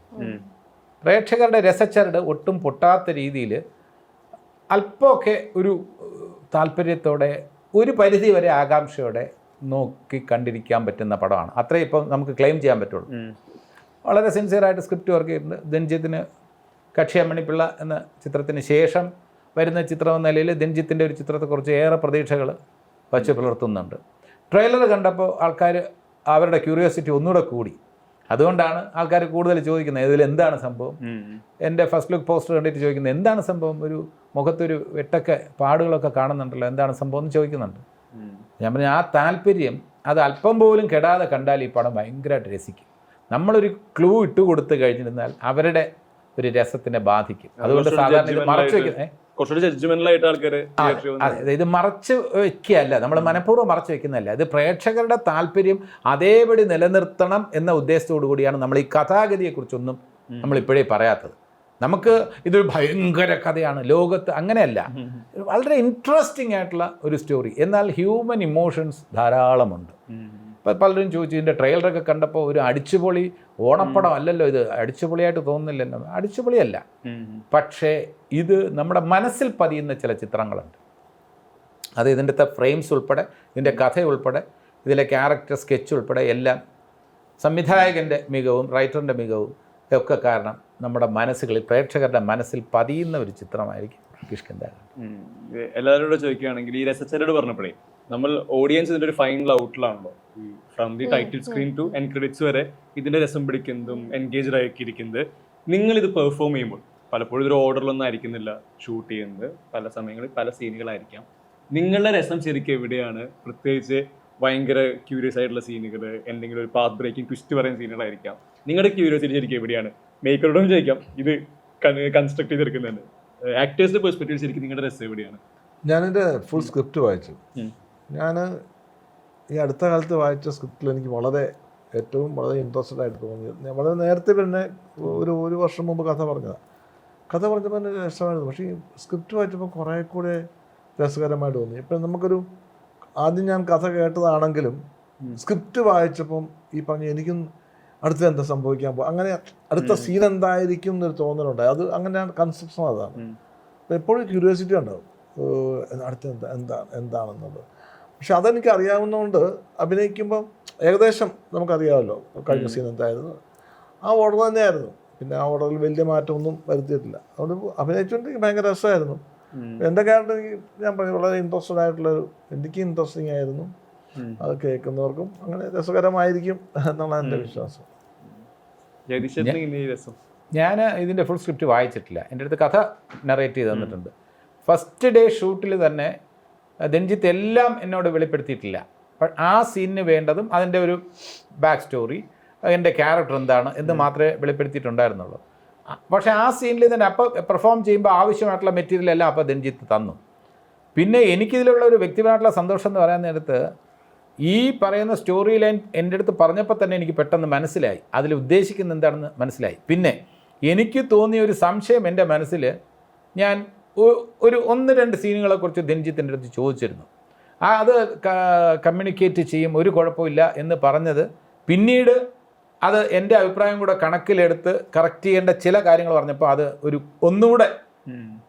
പ്രേക്ഷകരുടെ രസച്ചരട് ഒട്ടും പൊട്ടാത്ത രീതിയിൽ അല്പമൊക്കെ ഒരു താല്പര്യത്തോടെ ഒരു പരിധി വരെ ആകാംക്ഷയോടെ നോക്കി കണ്ടിരിക്കാൻ പറ്റുന്ന പടമാണ്. അത്രേ ഇപ്പം നമുക്ക് ക്ലെയിം ചെയ്യാൻ പറ്റുള്ളൂ. വളരെ സിൻസിയറായിട്ട് സ്ക്രിപ്റ്റ് വർക്ക് ചെയ്തിട്ടുണ്ട്. ദൻജിത്തിന് കക്ഷിയമ്മണിപ്പിള്ള എന്ന ചിത്രത്തിന് ശേഷം വരുന്ന ചിത്രം എന്ന നിലയിൽ ദൻജിത്തിന്റെ ഒരു ചിത്രത്തെക്കുറിച്ച് ഏറെ പ്രതീക്ഷകൾ വച്ച് പുലർത്തുന്നുണ്ട്. ട്രെയിലർ കണ്ടപ്പോൾ ആൾക്കാർ അവരുടെ ക്യൂരിയോസിറ്റി ഒന്നുകൂടെ കൂടി. അതുകൊണ്ടാണ് ആൾക്കാർ കൂടുതൽ ചോദിക്കുന്നത് ഇതിൽ എന്താണ് സംഭവം? എന്റെ ഫസ്റ്റ് ലുക്ക് പോസ്റ്റർ കണ്ടിട്ട് ചോദിക്കുന്നത് എന്താണ് സംഭവം? ഒരു മുഖത്തൊരു വെട്ടൊക്കെ പാടുകളൊക്കെ കാണുന്നുണ്ടല്ലോ എന്താണ് സംഭവം? എന്ന് ചോദിക്കുന്നുണ്ട്. ഞാൻ പറഞ്ഞു ആ താല്പര്യം അത് അല്പം പോലും കെടാതെ കണ്ടാൽ ഈ പടം ഭയങ്കരമായിട്ട് രസിക്കും. നമ്മളൊരു ക്ലൂ ഇട്ട് കൊടുത്തു കഴിഞ്ഞിരുന്നാൽ അവരുടെ ഒരു രസത്തിനെ ബാധിക്കും. അതുകൊണ്ട് സാധാരണ ഇത് മറച്ചു വെക്കുന്നത് കുറച്ചുകൂടി ജഡ്ജ്മെന്റലായിട്ട് അതെ ഇത് മറച്ച് വെക്കുകയല്ല. നമ്മൾ മനഃപൂർവം മറച്ചു വെക്കുന്നതല്ല. ഇത് പ്രേക്ഷകരുടെ താല്പര്യം അതേപടി നിലനിർത്തണം എന്ന ഉദ്ദേശത്തോടു കൂടിയാണ് നമ്മൾ ഈ കഥാഗതിയെക്കുറിച്ചൊന്നും നമ്മൾ ഇപ്പോഴേ പറയാത്തത്. നമുക്ക് ഇതൊരു ഭയങ്കര കഥയാണ്. ലോകത്ത് അങ്ങനെയല്ല. വളരെ ഇൻട്രസ്റ്റിംഗ് ആയിട്ടുള്ള ഒരു സ്റ്റോറി എന്നാൽ ഹ്യൂമൻ ഇമോഷൻസ് ധാരാളമുണ്ട്. പലരും ചോദിച്ചു ഇതിന്റെ ട്രെയിലറൊക്കെ കണ്ടപ്പോൾ ഒരു അടിച്ചുപൊളി ഓണപ്പടം അല്ലല്ലോ ഇത്. അടിച്ചുപൊളിയായിട്ട് തോന്നുന്നില്ലല്ലോ. അടിച്ചുപൊളിയല്ല. പക്ഷേ ഇത് നമ്മുടെ മനസ്സിൽ പതിയുന്ന ചില ചിത്രങ്ങളുണ്ട്. അത് ഇതിന്റെ ഫ്രെയിംസ് ഉൾപ്പെടെ ഇതിന്റെ കഥ ഉൾപ്പെടെ ഇതിലെ ക്യാരക്ടർ സ്കെച്ച് ഉൾപ്പെടെ എല്ലാം സംവിധായകന്റെ മികവും റൈറ്ററിന്റെ മികവും ഒക്കെ കാരണം നമ്മുടെ മനസ്സുകളിൽ പ്രേക്ഷകരുടെ മനസ്സിൽ പതിയുന്ന ഒരു ചിത്രമായിരിക്കും കിഷ്കിന്താ എല്ലാവരോടും ചോദിക്കുകയാണെങ്കിൽ ഈ രസച്ചരോട് പറഞ്ഞപ്പോഴേ നമ്മൾ ഓഡിയൻസ് ഇതിന്റെ ഒരു final ഔട്ടിലാണല്ലോ from the title screen to end credits വരെ ഇതിന്റെ രസം പിടിക്കുന്നതും എൻഗേജ്ഡ് ആക്കിയിരിക്കുന്നത് നിങ്ങൾ ഇത് പെർഫോം ചെയ്യുമ്പോൾ പലപ്പോഴും ഒരു ഓർഡറിലൊന്നും ആയിരിക്കുന്നില്ല ഷൂട്ട് ചെയ്യുന്നത് പല സമയങ്ങളിൽ പല സീനുകളായിരിക്കാം നിങ്ങളുടെ രസം ശരിക്കും എവിടെയാണ്? പ്രത്യേകിച്ച് ഭയങ്കര ക്യൂരിയസ് ആയിട്ടുള്ള സീനുകൾ എന്തെങ്കിലും ഒരു പാത്ത് ബ്രേക്കിംഗ് ട്വിസ്റ്റ് പറയുന്ന സീനുകളായിരിക്കാം നിങ്ങളുടെ ക്യൂരിയോസിറ്റി ശരിക്കും എവിടെയാണ്? മേക്കറോടും ചോദിക്കാം ഇത് കൺസ്ട്രക്ട് ചെയ്തെടുക്കുന്നുണ്ട്. ആക്ടേഴ്സിന്റെ പെർസ്പെക്റ്റീവ് ശരിക്കും നിങ്ങളുടെ രസം എവിടെയാണ്? ഞാനെന്റെ ഫുൾ സ്ക്രിപ്റ്റ് വായിച്ചു. ഞാൻ ഈ അടുത്ത കാലത്ത് വായിച്ച സ്ക്രിപ്റ്റിൽ എനിക്ക് വളരെ ഏറ്റവും വളരെ ഇൻട്രസ്റ്റഡ് ആയിട്ട് തോന്നിയത്. ഞാൻ വളരെ നേരത്തെ പിന്നെ ഒരു ഒരു വർഷം മുമ്പ് കഥ പറഞ്ഞതാണ് കഥ പറഞ്ഞപ്പോൾ തന്നെ രസമായിരുന്നു. പക്ഷേ ഈ സ്ക്രിപ്റ്റ് വായിച്ചപ്പോൾ കുറേ കൂടെ രസകരമായിട്ട് തോന്നി. ഇപ്പം നമുക്കൊരു ആദ്യം ഞാൻ കഥ കേട്ടതാണെങ്കിലും സ്ക്രിപ്റ്റ് വായിച്ചപ്പം ഈ പറഞ്ഞ എനിക്കും അടുത്ത എന്താ സംഭവിക്കാൻ പോകും അങ്ങനെ അടുത്ത സീൻ എന്തായിരിക്കും എന്നൊരു തോന്നലുണ്ടായി. അത് അങ്ങനെയാണ് കൺസെപ്ഷൻ അതാണ്. അപ്പോൾ എപ്പോഴും ക്യൂരിയോസിറ്റി ഉണ്ടാവും. അടുത്ത എന്താ എന്താ എന്താണെന്നുള്ളത്. പക്ഷെ അതെനിക്ക് അറിയാവുന്നതുകൊണ്ട് അഭിനയിക്കുമ്പം ഏകദേശം നമുക്കറിയാമല്ലോ കഴിഞ്ഞ സീൻ എന്തായിരുന്നു. ആ ഓർഡർ തന്നെയായിരുന്നു. പിന്നെ ആ ഓർഡറിൽ വലിയ മാറ്റമൊന്നും വരുത്തിയിട്ടില്ല. അതുകൊണ്ട് അഭിനയിച്ചുകൊണ്ട് എനിക്ക് ഭയങ്കര രസമായിരുന്നു. എന്റെ ക്യാരക്ടർ എനിക്ക് ഞാൻ പറഞ്ഞു വളരെ ഇൻട്രസ്റ്റഡ് ആയിട്ടുള്ളൊരു എനിക്ക് ഇൻട്രസ്റ്റിംഗ് ആയിരുന്നു. അത് കേൾക്കുന്നവർക്കും അങ്ങനെ രസകരമായിരിക്കും എന്നുള്ളതാണ് എന്റെ വിശ്വാസം. ഞാൻ ഇതിന്റെ ഫുൾ സ്ക്രിപ്റ്റ് വായിച്ചിട്ടില്ല. എന്റെ അടുത്ത് കഥ നറേറ്റ് ചെയ്ത് തന്നിട്ടുണ്ട്. ഫസ്റ്റ് ഡേ ഷൂട്ടിൽ തന്നെ രഞ്ജിത്ത് എല്ലാം എന്നോട് വെളിപ്പെടുത്തിയിട്ടില്ല. അപ്പം ആ സീനിന് വേണ്ടതും അതിന്റെ ഒരു ബാക്ക് സ്റ്റോറി എന്റെ ക്യാരക്ടർ എന്താണ് എന്ന് മാത്രമേ വെളിപ്പെടുത്തിയിട്ടുണ്ടായിരുന്നുള്ളൂ. പക്ഷേ ആ സീനിൽ തന്നെ അപ്പോൾ പെർഫോം ചെയ്യുമ്പോൾ ആവശ്യമായിട്ടുള്ള മെറ്റീരിയൽ എല്ലാം അപ്പോൾ രഞ്ജിത്ത് തന്നു. പിന്നെ എനിക്കിതിലുള്ള ഒരു വ്യക്തിപരമായിട്ടുള്ള സന്തോഷം എന്ന് പറയാൻ നേരത്ത് ഈ പറയുന്ന സ്റ്റോറി ലൈൻ എന്റെ അടുത്ത് പറഞ്ഞപ്പോൾ തന്നെ എനിക്ക് പെട്ടെന്ന് മനസ്സിലായി. അതിൽ ഉദ്ദേശിക്കുന്ന എന്താണെന്ന് മനസ്സിലായി. പിന്നെ എനിക്ക് തോന്നിയ ഒരു സംശയം എന്റെ മനസ്സിൽ ഞാൻ ഒരു ഒന്ന് രണ്ട് സീനുകളെ സീനുകളെക്കുറിച്ച് ധനജിത്തിന്റെ അടുത്ത് ചോദിച്ചിരുന്നു. ആ അത് കമ്മ്യൂണിക്കേറ്റ് ചെയ്യും ഒരു കുഴപ്പമില്ല എന്ന് പറഞ്ഞത്. പിന്നീട് അത് എന്റെ അഭിപ്രായം കൂടെ കണക്കിലെടുത്ത് കറക്റ്റ് ചെയ്യേണ്ട ചില കാര്യങ്ങൾ പറഞ്ഞപ്പോൾ അത് ഒരു ഒന്നുകൂടെ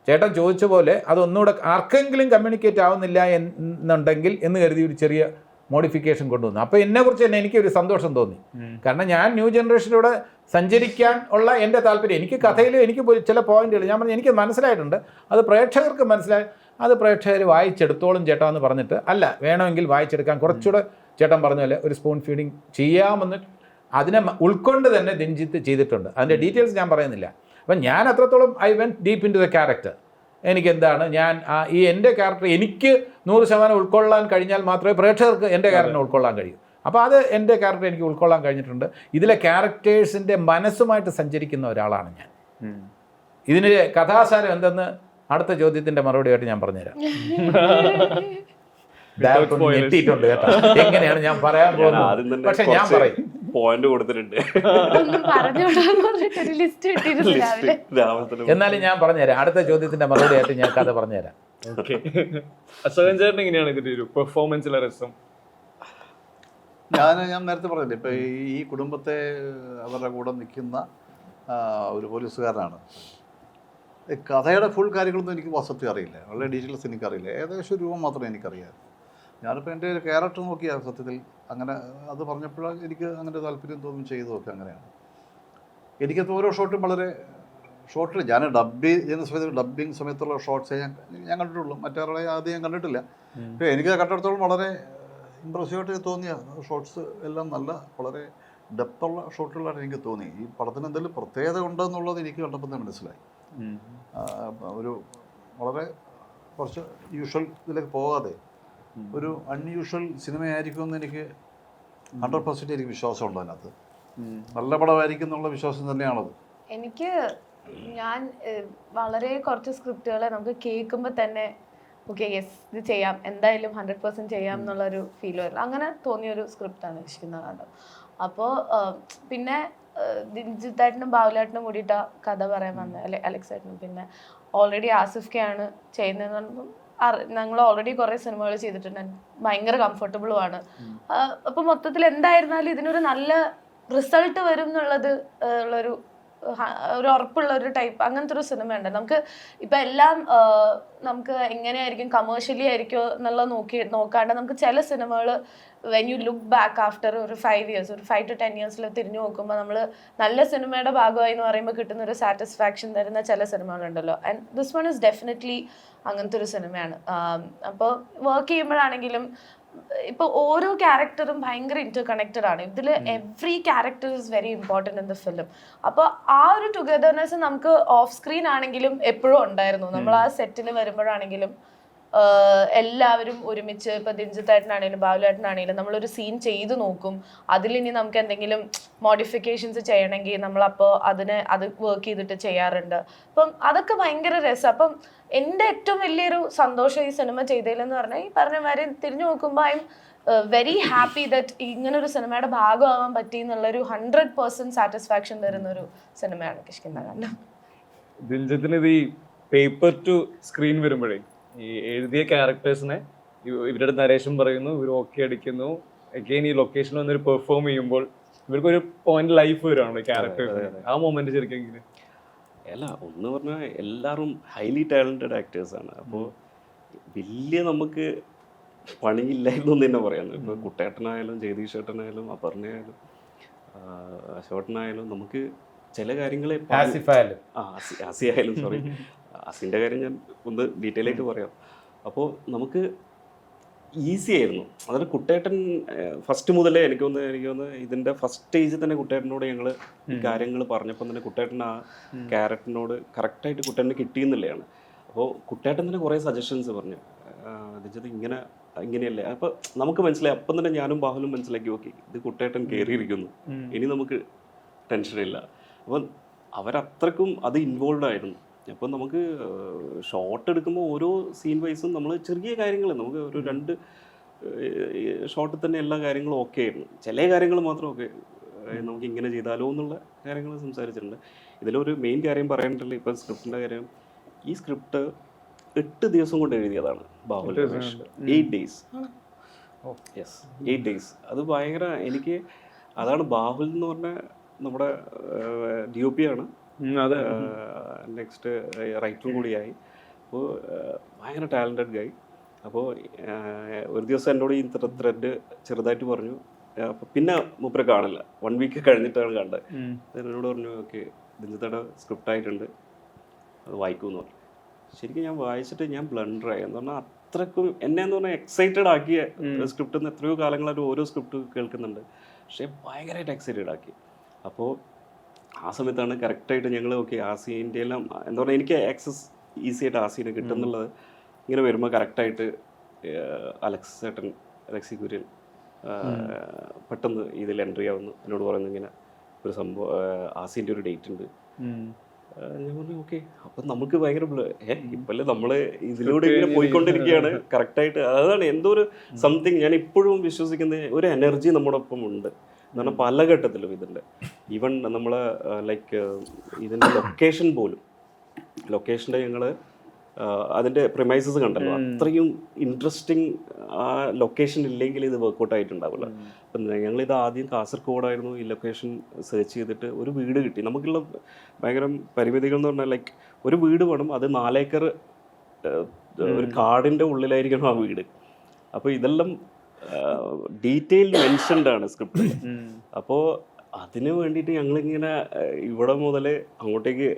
ചേട്ടൻ ചോദിച്ച പോലെ അത് ഒന്നുകൂടെ ആർക്കെങ്കിലും കമ്മ്യൂണിക്കേറ്റ് ആവുന്നില്ല എന്നുണ്ടെങ്കിൽ എന്ന് കരുതി ഒരു ചെറിയ മോഡിഫിക്കേഷൻ കൊണ്ടുവന്നു. അപ്പോൾ എന്നെക്കുറിച്ച് തന്നെ എനിക്കൊരു സന്തോഷം തോന്നി. കാരണം ഞാൻ ന്യൂ ജനറേഷനിലൂടെ സഞ്ചരിക്കാൻ ഉള്ള എന്റെ താല്പര്യം എനിക്ക് കഥയിൽ എനിക്ക് ചില പോയിന്റുകൾ ഞാൻ പറഞ്ഞു എനിക്ക് മനസ്സിലായിട്ടുണ്ട്. അത് പ്രേക്ഷകർക്ക് മനസ്സിലായി. അത് പ്രേക്ഷകർ വായിച്ചെടുത്തോളും ചേട്ടാ എന്ന് പറഞ്ഞിട്ട് അല്ല വേണമെങ്കിൽ വായിച്ചെടുക്കാൻ കുറച്ചുകൂടെ ചേട്ടൻ പറഞ്ഞ പോലെ ഒരു സ്പൂൺ ഫീഡിങ് ചെയ്യാമെന്ന് അതിനെ ഉൾക്കൊണ്ട് തന്നെ രഞ്ജിത്ത് ചെയ്തിട്ടുണ്ട്. അതിന്റെ ഡീറ്റെയിൽസ് ഞാൻ പറയുന്നില്ല. അപ്പം ഞാൻ അത്രത്തോളം I went deep into the character എനിക്ക് എന്താണ് ഞാൻ ഈ എന്റെ ക്യാരക്ടർ എനിക്ക് നൂറ് ശതമാനം ഉൾക്കൊള്ളാൻ കഴിഞ്ഞാൽ മാത്രമേ പ്രേക്ഷകർക്ക് എന്റെ ക്യാരക്ടറിനെ ഉൾക്കൊള്ളാൻ കഴിയൂ. അപ്പോൾ അത് എന്റെ ക്യാരക്ടർ എനിക്ക് ഉൾക്കൊള്ളാൻ കഴിഞ്ഞിട്ടുണ്ട്. ഇതിലെ ക്യാരക്ടേഴ്സിന്റെ മനസ്സുമായിട്ട് സഞ്ചരിക്കുന്ന ഒരാളാണ് ഞാൻ. ഇതിന് കഥാസാരം എന്തെന്ന് അടുത്ത ചോദ്യത്തിന്റെ മറുപടിയായിട്ട് ഞാൻ പറഞ്ഞുതരാം. ഞെട്ടിയിട്ടുണ്ട് കേട്ടോ. എങ്ങനെയാണ് ഞാൻ പറയാൻ പോകുന്നത്? പക്ഷെ ഞാൻ പറയും. പോയിന്റ് കൊടുത്തിട്ടുണ്ട്. എന്നാലും ഞാൻ പറഞ്ഞുതരാം. അടുത്ത ചോദ്യത്തിന്റെ മറുപടി ആയിട്ട് ഞാൻ കഥ പറഞ്ഞുതരാം. ഓക്കെ അശോകൻ ചേട്ടൻ എങ്ങനെയാണ് ഇതിന്റെ ഒരു പെർഫോമൻസിലെ രസം? ഞാൻ ഞാൻ നേരത്തെ പറഞ്ഞില്ലേ ഇപ്പൊ ഈ കുടുംബത്തെ അവരുടെ കൂടെ നിൽക്കുന്ന ഒരു പോലീസുകാരനാണ്. ഈ കഥയുടെ ഫുൾ കാര്യങ്ങളൊന്നും എനിക്ക് വസത്തി അറിയില്ല. വളരെ ഡീറ്റെയിൽസ് എനിക്കറിയില്ല. ഏകദേശം രൂപം മാത്രമേ എനിക്കറിയാം ഞാനിപ്പോൾ എന്റെ ഒരു ക്യാരക്ടർ നോക്കിയാൽ സത്യത്തിൽ. അങ്ങനെ അത് പറഞ്ഞപ്പോഴാണ് എനിക്ക് അങ്ങനെ താല്പര്യം തോന്നി ചെയ്തതൊക്കെ അങ്ങനെയാണ്. എനിക്കത് ഓരോ ഷോട്ടും വളരെ ഷോട്ടിൽ ഞാൻ ഡബ് ചെയ്യുന്ന സമയത്ത് ഡബിങ് സമയത്തുള്ള ഷോട്ട്സേ ഞാൻ ഞാൻ കണ്ടിട്ടുള്ളൂ. മറ്റൊരാളെ ആദ്യം ഞാൻ കണ്ടിട്ടില്ല. പക്ഷേ എനിക്ക് കണ്ടിടത്തോളം വളരെ ഇമ്പ്രസീവായിട്ട് തോന്നിയ ഷോട്ട്സ് എല്ലാം നല്ല വളരെ ഡെപ്തുള്ള ഷോട്ടുകളാണ് എനിക്ക് തോന്നി ഈ പടത്തിന് എന്തെങ്കിലും പ്രത്യേകത ഉണ്ടെന്നുള്ളത് എനിക്ക് കണ്ടപ്പോൾ തന്നെ മനസ്സിലായി. ഒരു വളരെ കുറച്ച് യൂഷ്വൽ ഇതിലേക്ക് പോകാതെ ഒരു അൺയൂഷ്വൽ സിനിമയായിരിക്കുമെന്ന് എനിക്ക് ഹൺഡ്രഡ് പെർസെന്റ് എനിക്ക് വിശ്വാസമുണ്ട് അതിനകത്ത്. നല്ല പടമായിരിക്കും എന്നുള്ള വിശ്വാസം തന്നെയാണത്. എനിക്ക് ഞാൻ വളരെ കുറച്ച് സ്ക്രിപ്റ്റുകളെ നമുക്ക് കേൾക്കുമ്പോൾ തന്നെ ഓക്കെ യെസ് ഇത് ചെയ്യാം. എന്തായാലും ഹൺഡ്രഡ് പെർസെന്റ് ചെയ്യാം എന്നുള്ളൊരു ഫീൽ വരും. അങ്ങനെ തോന്നിയൊരു സ്ക്രിപ്റ്റാണ് ഇരിക്കുന്ന കണ്ടത്. അപ്പോൾ പിന്നെ ദിൻജിത്തായിട്ടും ബാബുലായിട്ടിനും കൂടിയിട്ട് കഥ പറയാൻ വന്നത് അല്ലെ അലക്സായിട്ടിനും പിന്നെ ഓൾറെഡി ആസിഫ് കെ ആണ് ചെയ്യുന്നതെന്ന് പറയുമ്പോൾ ഞങ്ങൾ ഓൾറെഡി കുറേ സിനിമകൾ ചെയ്തിട്ടുണ്ട്. ഭയങ്കര കംഫർട്ടബിളും ആണ്. അപ്പോൾ മൊത്തത്തിൽ എന്തായിരുന്നാലും ഇതിനൊരു നല്ല റിസൾട്ട് വരും എന്നുള്ളത് ഉള്ളൊരു ഒരു ഉറപ്പുള്ള ഒരു ടൈപ്പ് അങ്ങനത്തെ ഒരു സിനിമ ഉണ്ട്. നമുക്ക് ഇപ്പൊ എല്ലാം നമുക്ക് എങ്ങനെയായിരിക്കും കമേഴ്ഷ്യലി ആയിരിക്കോ എന്നുള്ളത് നോക്കി നോക്കാണ്ട് നമുക്ക് ചില സിനിമകൾ when you look back after ഒരു ഫൈവ് ഇയേഴ്സ് ഒരു ഫൈവ് ടു ടെൻ ഇയേഴ്സിൽ തിരിഞ്ഞു നോക്കുമ്പോൾ നമ്മൾ നല്ല സിനിമയുടെ ഭാഗമായി എന്ന് പറയുമ്പോൾ കിട്ടുന്ന ഒരു സാറ്റിസ്ഫാക്ഷൻ തരുന്ന ചില സിനിമകളുണ്ടല്ലോ and this one is definitely അങ്ങനത്തെ ഒരു സിനിമയാണ് അപ്പോൾ വർക്ക് ചെയ്യുമ്പോഴാണെങ്കിലും ഇപ്പൊ ഓരോ ക്യാരക്ടറും ഭയങ്കര ഇന്റർ കണക്റ്റഡ് ആണ് ഇതിൽ every character is very important in the film അപ്പോൾ ആ ഒരു ടുഗദർനെസ് നമുക്ക് ഓഫ് സ്ക്രീൻ ആണെങ്കിലും എപ്പോഴും ഉണ്ടായിരുന്നു. നമ്മൾ ആ സെറ്റിൽ വരുമ്പോഴാണെങ്കിലും എല്ലാവരും ഒരുമിച്ച് ഇപ്പൊ ദിൻജിത്തായിട്ടാണെങ്കിലും ബാബുലായിട്ടാണെങ്കിലും നമ്മളൊരു സീൻ ചെയ്തു നോക്കും. അതിലിനി നമുക്ക് എന്തെങ്കിലും മോഡിഫിക്കേഷൻസ് ചെയ്യണമെങ്കിൽ നമ്മളപ്പോൾ അതിന് അത് വർക്ക് ചെയ്തിട്ട് ചെയ്യാറുണ്ട്. അപ്പം അതൊക്കെ ഭയങ്കര രസം. അപ്പം എന്റെ ഏറ്റവും വലിയൊരു സന്തോഷം ഈ സിനിമ ചെയ്തതിലെന്ന് പറഞ്ഞാൽ ഈ പറഞ്ഞ മാതിരി തിരിഞ്ഞു നോക്കുമ്പോൾ I'm very happy that ഇങ്ങനെ ഒരു സിനിമയുടെ ഭാഗമാവാൻ പറ്റി എന്നുള്ളൊരു ഹൺഡ്രഡ് പേഴ്സെന്റ് സാറ്റിസ്ഫാക്ഷൻ തരുന്ന ഒരു സിനിമയാണ് കിഷ്കിന്ത കണ്ടം ദിൽജിത്തിന് ഇത് പേപ്പർ ടു സ്ക്രീൻ വരുമ്പോഴേ ഈ എഴുതിയ ക്യാരക്ടേഴ്സിനെ ഇവരുടെ നരേഷൻ പറയുന്നു ഇവർ ഓക്കെ അടിക്കുന്നു. അഗെയിൻ ഈ ലൊക്കേഷനിൽ ഒരു പെർഫോം ചെയ്യുമ്പോൾ ഇവർക്കൊരു പോയിന്റ് ലൈഫ് വരുവാണല്ലോ ക്യാരക്ടേഴ്സ് ആ മൊമെന്റ് ശരിക്കും അല്ല ഒന്ന് പറഞ്ഞാൽ എല്ലാവരും ഹൈലി ടാലന്റഡ് ആക്ടേഴ്സാണ് അപ്പോൾ വലിയ നമുക്ക് പണിയില്ലായിരുന്നു എന്ന് തന്നെ പറയാം ഇപ്പോൾ കുട്ടേട്ടനായാലും ജഗദീഷ് ചേട്ടനായാലും അപർണയായാലും അശോട്ടനായാലും നമുക്ക് ചില കാര്യങ്ങളെ ആയാലും സോറി അസിന്റെ കാര്യം ഞാൻ ഒന്ന് ഡീറ്റെയിൽ ആയിട്ട് പറയാം. അപ്പോൾ നമുക്ക് ഈസി ആയിരുന്നു. അതായത് കുട്ടേട്ടൻ ഫസ്റ്റ് മുതലേ എനിക്ക് തോന്നുന്നു എനിക്ക് തോന്നുന്നു ഇതിന്റെ ഫസ്റ്റ് സ്റ്റേജിൽ തന്നെ കുട്ടേട്ടനോട് ഞങ്ങൾ കാര്യങ്ങൾ പറഞ്ഞപ്പോൾ തന്നെ കുട്ടേട്ടൻ ആ ക്യാരക്ടറിനോട് കറക്റ്റായിട്ട് കുട്ടേട്ടന് കിട്ടിയെന്നുള്ളതാണ്. അപ്പോൾ കുട്ടേട്ടൻ തന്നെ കുറേ സജഷൻസ് പറഞ്ഞു. എന്നുവെച്ചത് ഇങ്ങനെ ഇങ്ങനെയല്ലേ? അപ്പോൾ നമുക്ക് മനസ്സിലായി. അപ്പം തന്നെ ഞാനും ബാഹുലും മനസ്സിലാക്കി ഓക്കെ ഇത് കുട്ടേട്ടൻ കയറിയിരിക്കുന്നു ഇനി നമുക്ക് ടെൻഷനില്ല. അപ്പം അവരത്രക്കും അത് ഇൻവോൾവ് ആയിരുന്നു. അപ്പം നമുക്ക് ഷോട്ട് എടുക്കുമ്പോൾ ഓരോ സീൻ വൈസും നമ്മൾ ചെറിയ കാര്യങ്ങൾ നമുക്ക് ഒരു രണ്ട് ഷോട്ടിൽ തന്നെ എല്ലാ കാര്യങ്ങളും ഓക്കെ ആയിരുന്നു. ചില കാര്യങ്ങൾ മാത്രം ഓക്കെ നമുക്ക് ഇങ്ങനെ ചെയ്താലോ എന്നുള്ള കാര്യങ്ങൾ സംസാരിച്ചിട്ടുണ്ട്. ഇതിലൊരു മെയിൻ കാര്യം പറയേണ്ടല്ലോ ഇപ്പം സ്ക്രിപ്റ്റിന്റെ കാര്യം. ഈ സ്ക്രിപ്റ്റ് എട്ട് ദിവസം കൊണ്ട് എഴുതിയതാണ് Bahul eight days yes eight days അത് ഭയങ്കര എനിക്ക് അതാണ് ബാഹുൽ എന്ന് പറഞ്ഞ നമ്മുടെ ഡി ഒ പി ആണ്. നെക്സ്റ്റ് റൈറ്ററും കൂടിയായി. അപ്പോൾ ഭയങ്കര ടാലന്റഡ് ഗൈ അപ്പോൾ ഒരു ദിവസം എന്നോട് ഈ ത്രെഡ് ചെറുതായിട്ട് പറഞ്ഞു. അപ്പോൾ പിന്നെ മൂപ്പരെ കാണില്ല. വൺ വീക്ക് കഴിഞ്ഞിട്ടാണ് കണ്ടത്. എന്നോട് പറഞ്ഞു ഓക്കെ ദിഞ്ചത്തയുടെ സ്ക്രിപ്റ്റ് ആയിട്ടുണ്ട്. അത് വായിക്കുമെന്ന് പറഞ്ഞു. ശരിക്കും ഞാൻ വായിച്ചിട്ട് ഞാൻ ബ്ലണ്ടറായി എന്ന് പറഞ്ഞാൽ അത്രക്കും എന്നെ എന്ന് പറഞ്ഞാൽ എക്സൈറ്റഡ് ആക്കിയ സ്ക്രിപ്റ്റ് നിന്ന് എത്രയോ കാലങ്ങളായിട്ട് ഓരോ സ്ക്രിപ്റ്റ് കേൾക്കുന്നുണ്ട്. പക്ഷേ ഭയങ്കരമായിട്ട് എക്സൈറ്റഡ് ആക്കി. അപ്പോൾ ആ സമയത്താണ് കറക്റ്റായിട്ട് ഞങ്ങൾ ഓക്കെ ആ സീന്റെ എല്ലാം എന്താ പറയുക എനിക്ക് ആക്സസ് ഈസി ആയിട്ട് ആ സീന് കിട്ടുന്നുള്ളത് ഇങ്ങനെ വരുമ്പോൾ കറക്റ്റായിട്ട് അലക്സ് ചേട്ടൻ അലക്സി കുര്യൻ പെട്ടെന്ന് ഇതിൽ എൻട്രി ആവുന്നു. എന്നോട് പറയുന്നു ഇങ്ങനെ ഒരു സംഭവം ആ സീന്റെ ഒരു ഡേറ്റ് ഉണ്ട്. ഞാൻ പറഞ്ഞു ഓക്കെ അപ്പം നമുക്ക് ഭയങ്കര ഏ ഇപ്പല്ലേ നമ്മൾ ഇതിലൂടെ ഇങ്ങനെ പോയിക്കൊണ്ടിരിക്കുകയാണ്. കറക്റ്റായിട്ട് അതാണ് എന്തോ ഒരു സംതിങ് ഞാൻ ഇപ്പോഴും വിശ്വസിക്കുന്ന ഒരു എനർജി നമ്മുടെ ഒപ്പം ഉണ്ട്. എന്ന് പറഞ്ഞാൽ പല ഘട്ടത്തിലും ഇതിന്റെ ഈവൻ നമ്മൾ ലൈക്ക് ഇതിന്റെ ലൊക്കേഷൻ പോലും. ലൊക്കേഷന്റെ ഞങ്ങൾ അതിന്റെ പ്രിമൈസസ് കണ്ടല്ലോ. അത്രയും ഇൻട്രസ്റ്റിംഗ് ആ ലൊക്കേഷൻ ഇല്ലെങ്കിൽ ഇത് വർക്കൗട്ട് ആയിട്ടുണ്ടാവില്ല. അപ്പം ഞങ്ങളിത് ആദ്യം കാസർഗോഡായിരുന്നു ഈ ലൊക്കേഷൻ സെർച്ച് ചെയ്തിട്ട് ഒരു വീട് കിട്ടി. നമുക്കുള്ള ഭയങ്കര പരിമിതികൾ എന്ന് പറഞ്ഞാൽ ലൈക്ക് ഒരു വീട് വേണം. അത് നാലേക്കർ ഒരു കാടിന്റെ ഉള്ളിലായിരിക്കണം ആ വീട്. അപ്പോൾ ഇതെല്ലാം ഡീറ്റെയിൽ മെൻഷൻഡ് ആണ് സ്ക്രിപ്റ്റ് അപ്പോൾ അതിന് വേണ്ടിയിട്ട് ഞങ്ങളിങ്ങനെ ഇവിടെ മുതൽ അങ്ങോട്ടേക്ക്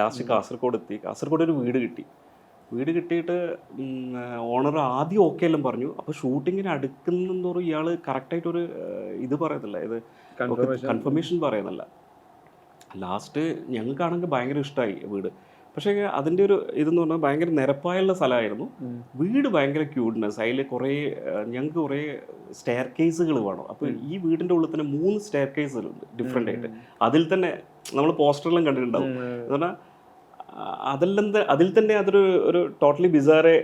ലാസ്റ്റ് കാസർഗോഡ് എത്തി കാസർഗോഡ് ഒരു വീട് കിട്ടി. വീട് കിട്ടിയിട്ട് ഓണർ ആദ്യം ഓക്കെ എല്ലാം പറഞ്ഞു. അപ്പോൾ ഷൂട്ടിങ്ങിന് അടുക്കുന്നതോറും ഇയാൾ കറക്റ്റായിട്ടൊരു ഒരു ഇത് പറയത്തില്ല. ഇത് കൺഫർമേഷൻ പറയുന്നില്ല ലാസ്റ്റ് ഞങ്ങൾക്കാണെങ്കിൽ ഭയങ്കര ഇഷ്ടമായി വീട്. പക്ഷേ അതിന്റെ ഒരു ഇതെന്ന് പറഞ്ഞാൽ ഭയങ്കര നിരപ്പായുള്ള സ്ഥലമായിരുന്നു. വീട് ഭയങ്കര ക്യൂട്ട്നെസ് അതിൽ കുറേ ഞങ്ങൾക്ക് കുറേ സ്റ്റെയർ കേസുകൾ വേണം. അപ്പോൾ ഈ വീടിന്റെ ഉള്ളിൽ തന്നെ മൂന്ന് സ്റ്റെയർ കേസുകളുണ്ട് ഡിഫറെന്റ് ആയിട്ട്. അതിൽ തന്നെ നമ്മൾ പോസ്റ്ററെല്ലാം കണ്ടിട്ടുണ്ടാവും. എന്ന് പറഞ്ഞാൽ അതെല്ലാം അതിൽ തന്നെ അതൊരു ഒരു ടോട്ടലി ബിസാറെ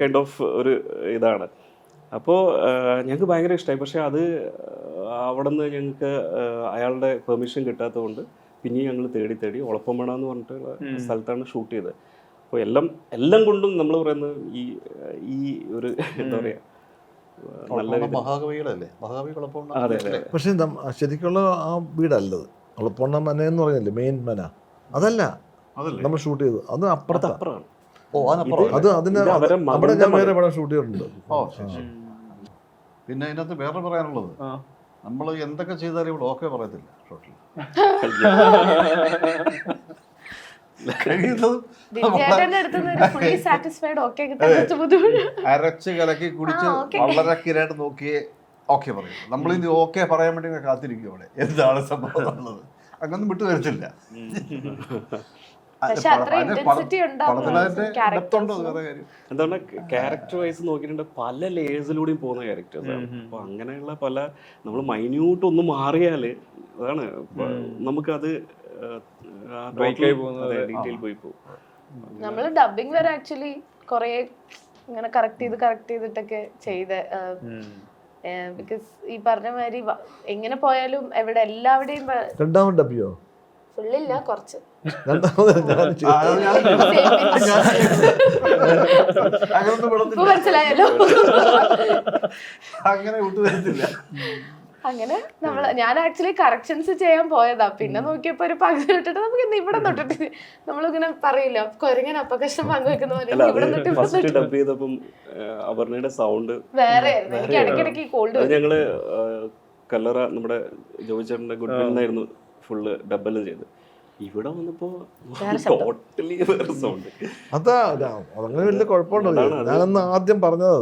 കൈൻഡ് ഓഫ് ഒരു ഇതാണ്. അപ്പോൾ ഞങ്ങൾക്ക് ഭയങ്കര ഇഷ്ടമായി പക്ഷേ അത് അവിടെ നിന്ന് ഞങ്ങൾക്ക് അയാളുടെ പെർമിഷൻ കിട്ടാത്തതുകൊണ്ട് പിന്നെയും ഞങ്ങൾ തേടി തേടി ഒളപ്പമണ എന്ന് പറഞ്ഞിട്ടുള്ള സ്ഥലത്താണ് ഷൂട്ട് ചെയ്തത്. അപ്പോൾ എല്ലാം എല്ലാം കൊണ്ടും നമ്മൾ പറയുന്നത് ഈ ഈ ഒരു എന്താ പറയുക മഹാകവികളല്ലേ? മഹാകവി കുഴപ്പമുണ്ട് അതെ അതെ പക്ഷേ ശരിക്കുള്ള ആ വീടല്ലത്. ഉളപ്പൊണ്ണ മന എന്ന് പറഞ്ഞില്ലേ മെയിൻ മന? അതല്ല. അതല്ലേ. നമ്മൾ ഷൂട്ട് ചെയ്തു അത് അതിനപ്പുറം അത് അതിന് അവിടെ ഞാൻ വേറെ. പടം ഷൂട്ട് ചെയ്തിട്ടുണ്ട്. പിന്നെ ഇതിനകത്ത് വേറെ പറയാനുള്ളത്. നമ്മൾ എന്തൊക്കെ ചെയ്താലും ഇവിടെ ഓക്കെ പറയത്തില്ല ഷോട്ടിൽ അരച്ച് കലക്കി കുടിച്ച് വളരെ കിരായിട്ട് നോക്കിയേ ഓക്കെ പറയും. നമ്മൾ ഇനി ഓക്കെ പറയാൻ വേണ്ടി കാത്തിരിക്കും അവിടെ എന്താണ് സംഭവം എന്നുള്ളത്? അങ്ങനൊന്നും വിട്ടു വരത്തില്ല എന്താണ് ക്യാരക്ടർ വൈസ് നോക്കിയിട്ടുണ്ട് പല ലേയേഴ്സിലൂടെയും പോകുന്ന ക്യാരക്ടേഴ്സ് അപ്പൊ അങ്ങനെയുള്ള പല നമ്മൾ മൈന്യൂട്ട് ഒന്ന് മാറിയാൽ അതാണ്. നമുക്കത്. ഡീറ്റെയിൽ പോയി പോകും. നമ്മൾ ഡബിങ് വരെ ആക്ച്വലി കൊറേ ഇങ്ങനെ കറക്റ്റ് ചെയ്ത് കറക്റ്റ് ചെയ്തിട്ടൊക്കെ ചെയ്ത് ബിക്കോസ് ഈ പറഞ്ഞ മാതിരി എങ്ങനെ പോയാലും എവിടെ എല്ലാവിടെയും രണ്ടാമത് ഡബിയോ ഫുള്ളില്ല കുറച്ച്. മനസ്സിലായല്ലോ. അങ്ങനെ നമ്മൾ അങ്ങനെ നമ്മൾ ഞാൻ ആക്ച്വലി കറക്ഷൻസ് ചെയ്യാൻ പോയതാ. പിന്നെ നോക്കിയപ്പോ ഒരു പകുതി ഇട്ടിട്ട് നമുക്ക് ഇന്ന് ഇവിടെ തൊട്ടിട്ട് നമ്മളിങ്ങനെ പറയില്ല. കൊരങ്ങൻ അപ്പകഷ്ടം പങ്കുവെക്കുന്ന പോലെ ഇവിടെ തൊട്ട് സൗണ്ട് വേറെ ആയിരുന്നു. എനിക്ക് ഇടയ്ക്കിടയ്ക്ക് കോൾഡ് ഞങ്ങൾ കല്ലറ നമ്മുടെ ജോയിച്ചേട്ടന്റെ ഗുഡ് വിന്നായിരുന്നു ഫുള്ള് ഡബിൾ ചെയ്ത്. ഇവിടെ വന്നപ്പോ ടോട്ടലി വേറെ സൗണ്ട് അതാ അതാ, അതങ്ങനെ വലിയ കുഴപ്പമുണ്ടല്ലോ ഞാനന്ന് ആദ്യം പറഞ്ഞത്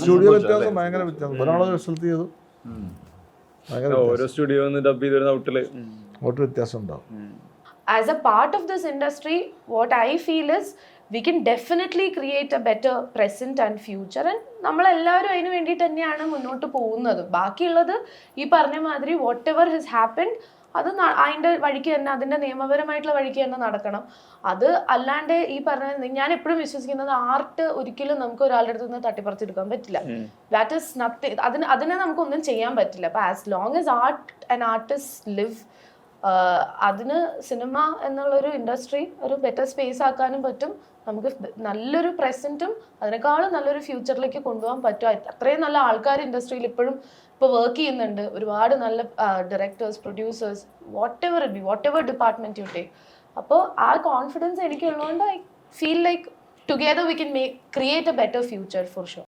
സ്റ്റുഡിയോ വ്യത്യാസം ഭയങ്കര വ്യത്യാസം. ഒരാളെ റിസൾട്ട് ചെയ്തു. ഓരോ സ്റ്റുഡിയോ ഡബ് ചെയ്ത് വരുന്ന ഔട്ടിൽ. ഔട്ട് വ്യത്യാസം ഉണ്ടാവും. As a part of this industry what I feel is we can definitely create a better present and future and നമ്മളെല്ലാവരും അതിന് വേണ്ടിയിട്ട് തന്നെയാണ് മുന്നോട്ട് പോകുന്നത്. ബാക്കിയുള്ളത് ഈ പറഞ്ഞ മാതിരി വാട്ട് എവർ ഹിസ് ഹാപ്പൻഡ് അത് അതിന്റെ വഴിക്ക് തന്നെ അതിന്റെ നിയമപരമായിട്ടുള്ള വഴിക്ക് തന്നെ നടക്കണം. അത് അല്ലാണ്ട് ഈ പറഞ്ഞ ഞാൻ എപ്പോഴും വിശ്വസിക്കുന്നത് ആർട്ട് ഒരിക്കലും നമുക്ക് ഒരാളുടെ അടുത്ത് നിന്ന് തട്ടിപ്പറിച്ചെടുക്കാൻ പറ്റില്ല. ദാറ്റ് ഇസ് നത്തിങ് അതിന് അതിനെ നമുക്കൊന്നും ചെയ്യാൻ പറ്റില്ല. അപ്പോൾ as long as art and artist live അതിന് സിനിമ എന്നുള്ളൊരു ഇൻഡസ്ട്രി ഒരു ബെറ്റർ സ്പേസ് ആക്കാനും പറ്റും. നമുക്ക് നല്ലൊരു പ്രസന്റും അതിനേക്കാളും നല്ലൊരു ഫ്യൂച്ചറിലേക്ക് കൊണ്ടുപോകാൻ പറ്റും. അത് അത്രയും നല്ല ആൾക്കാർ ഇൻഡസ്ട്രിയിൽ ഇപ്പോഴും ഇപ്പോൾ വർക്ക് ചെയ്യുന്നുണ്ട്. ഒരുപാട് നല്ല directors producers whatever be whatever department you take അപ്പോൾ ആ confidence എനിക്കുള്ളതുകൊണ്ട് I feel like together we can make create a better future for sure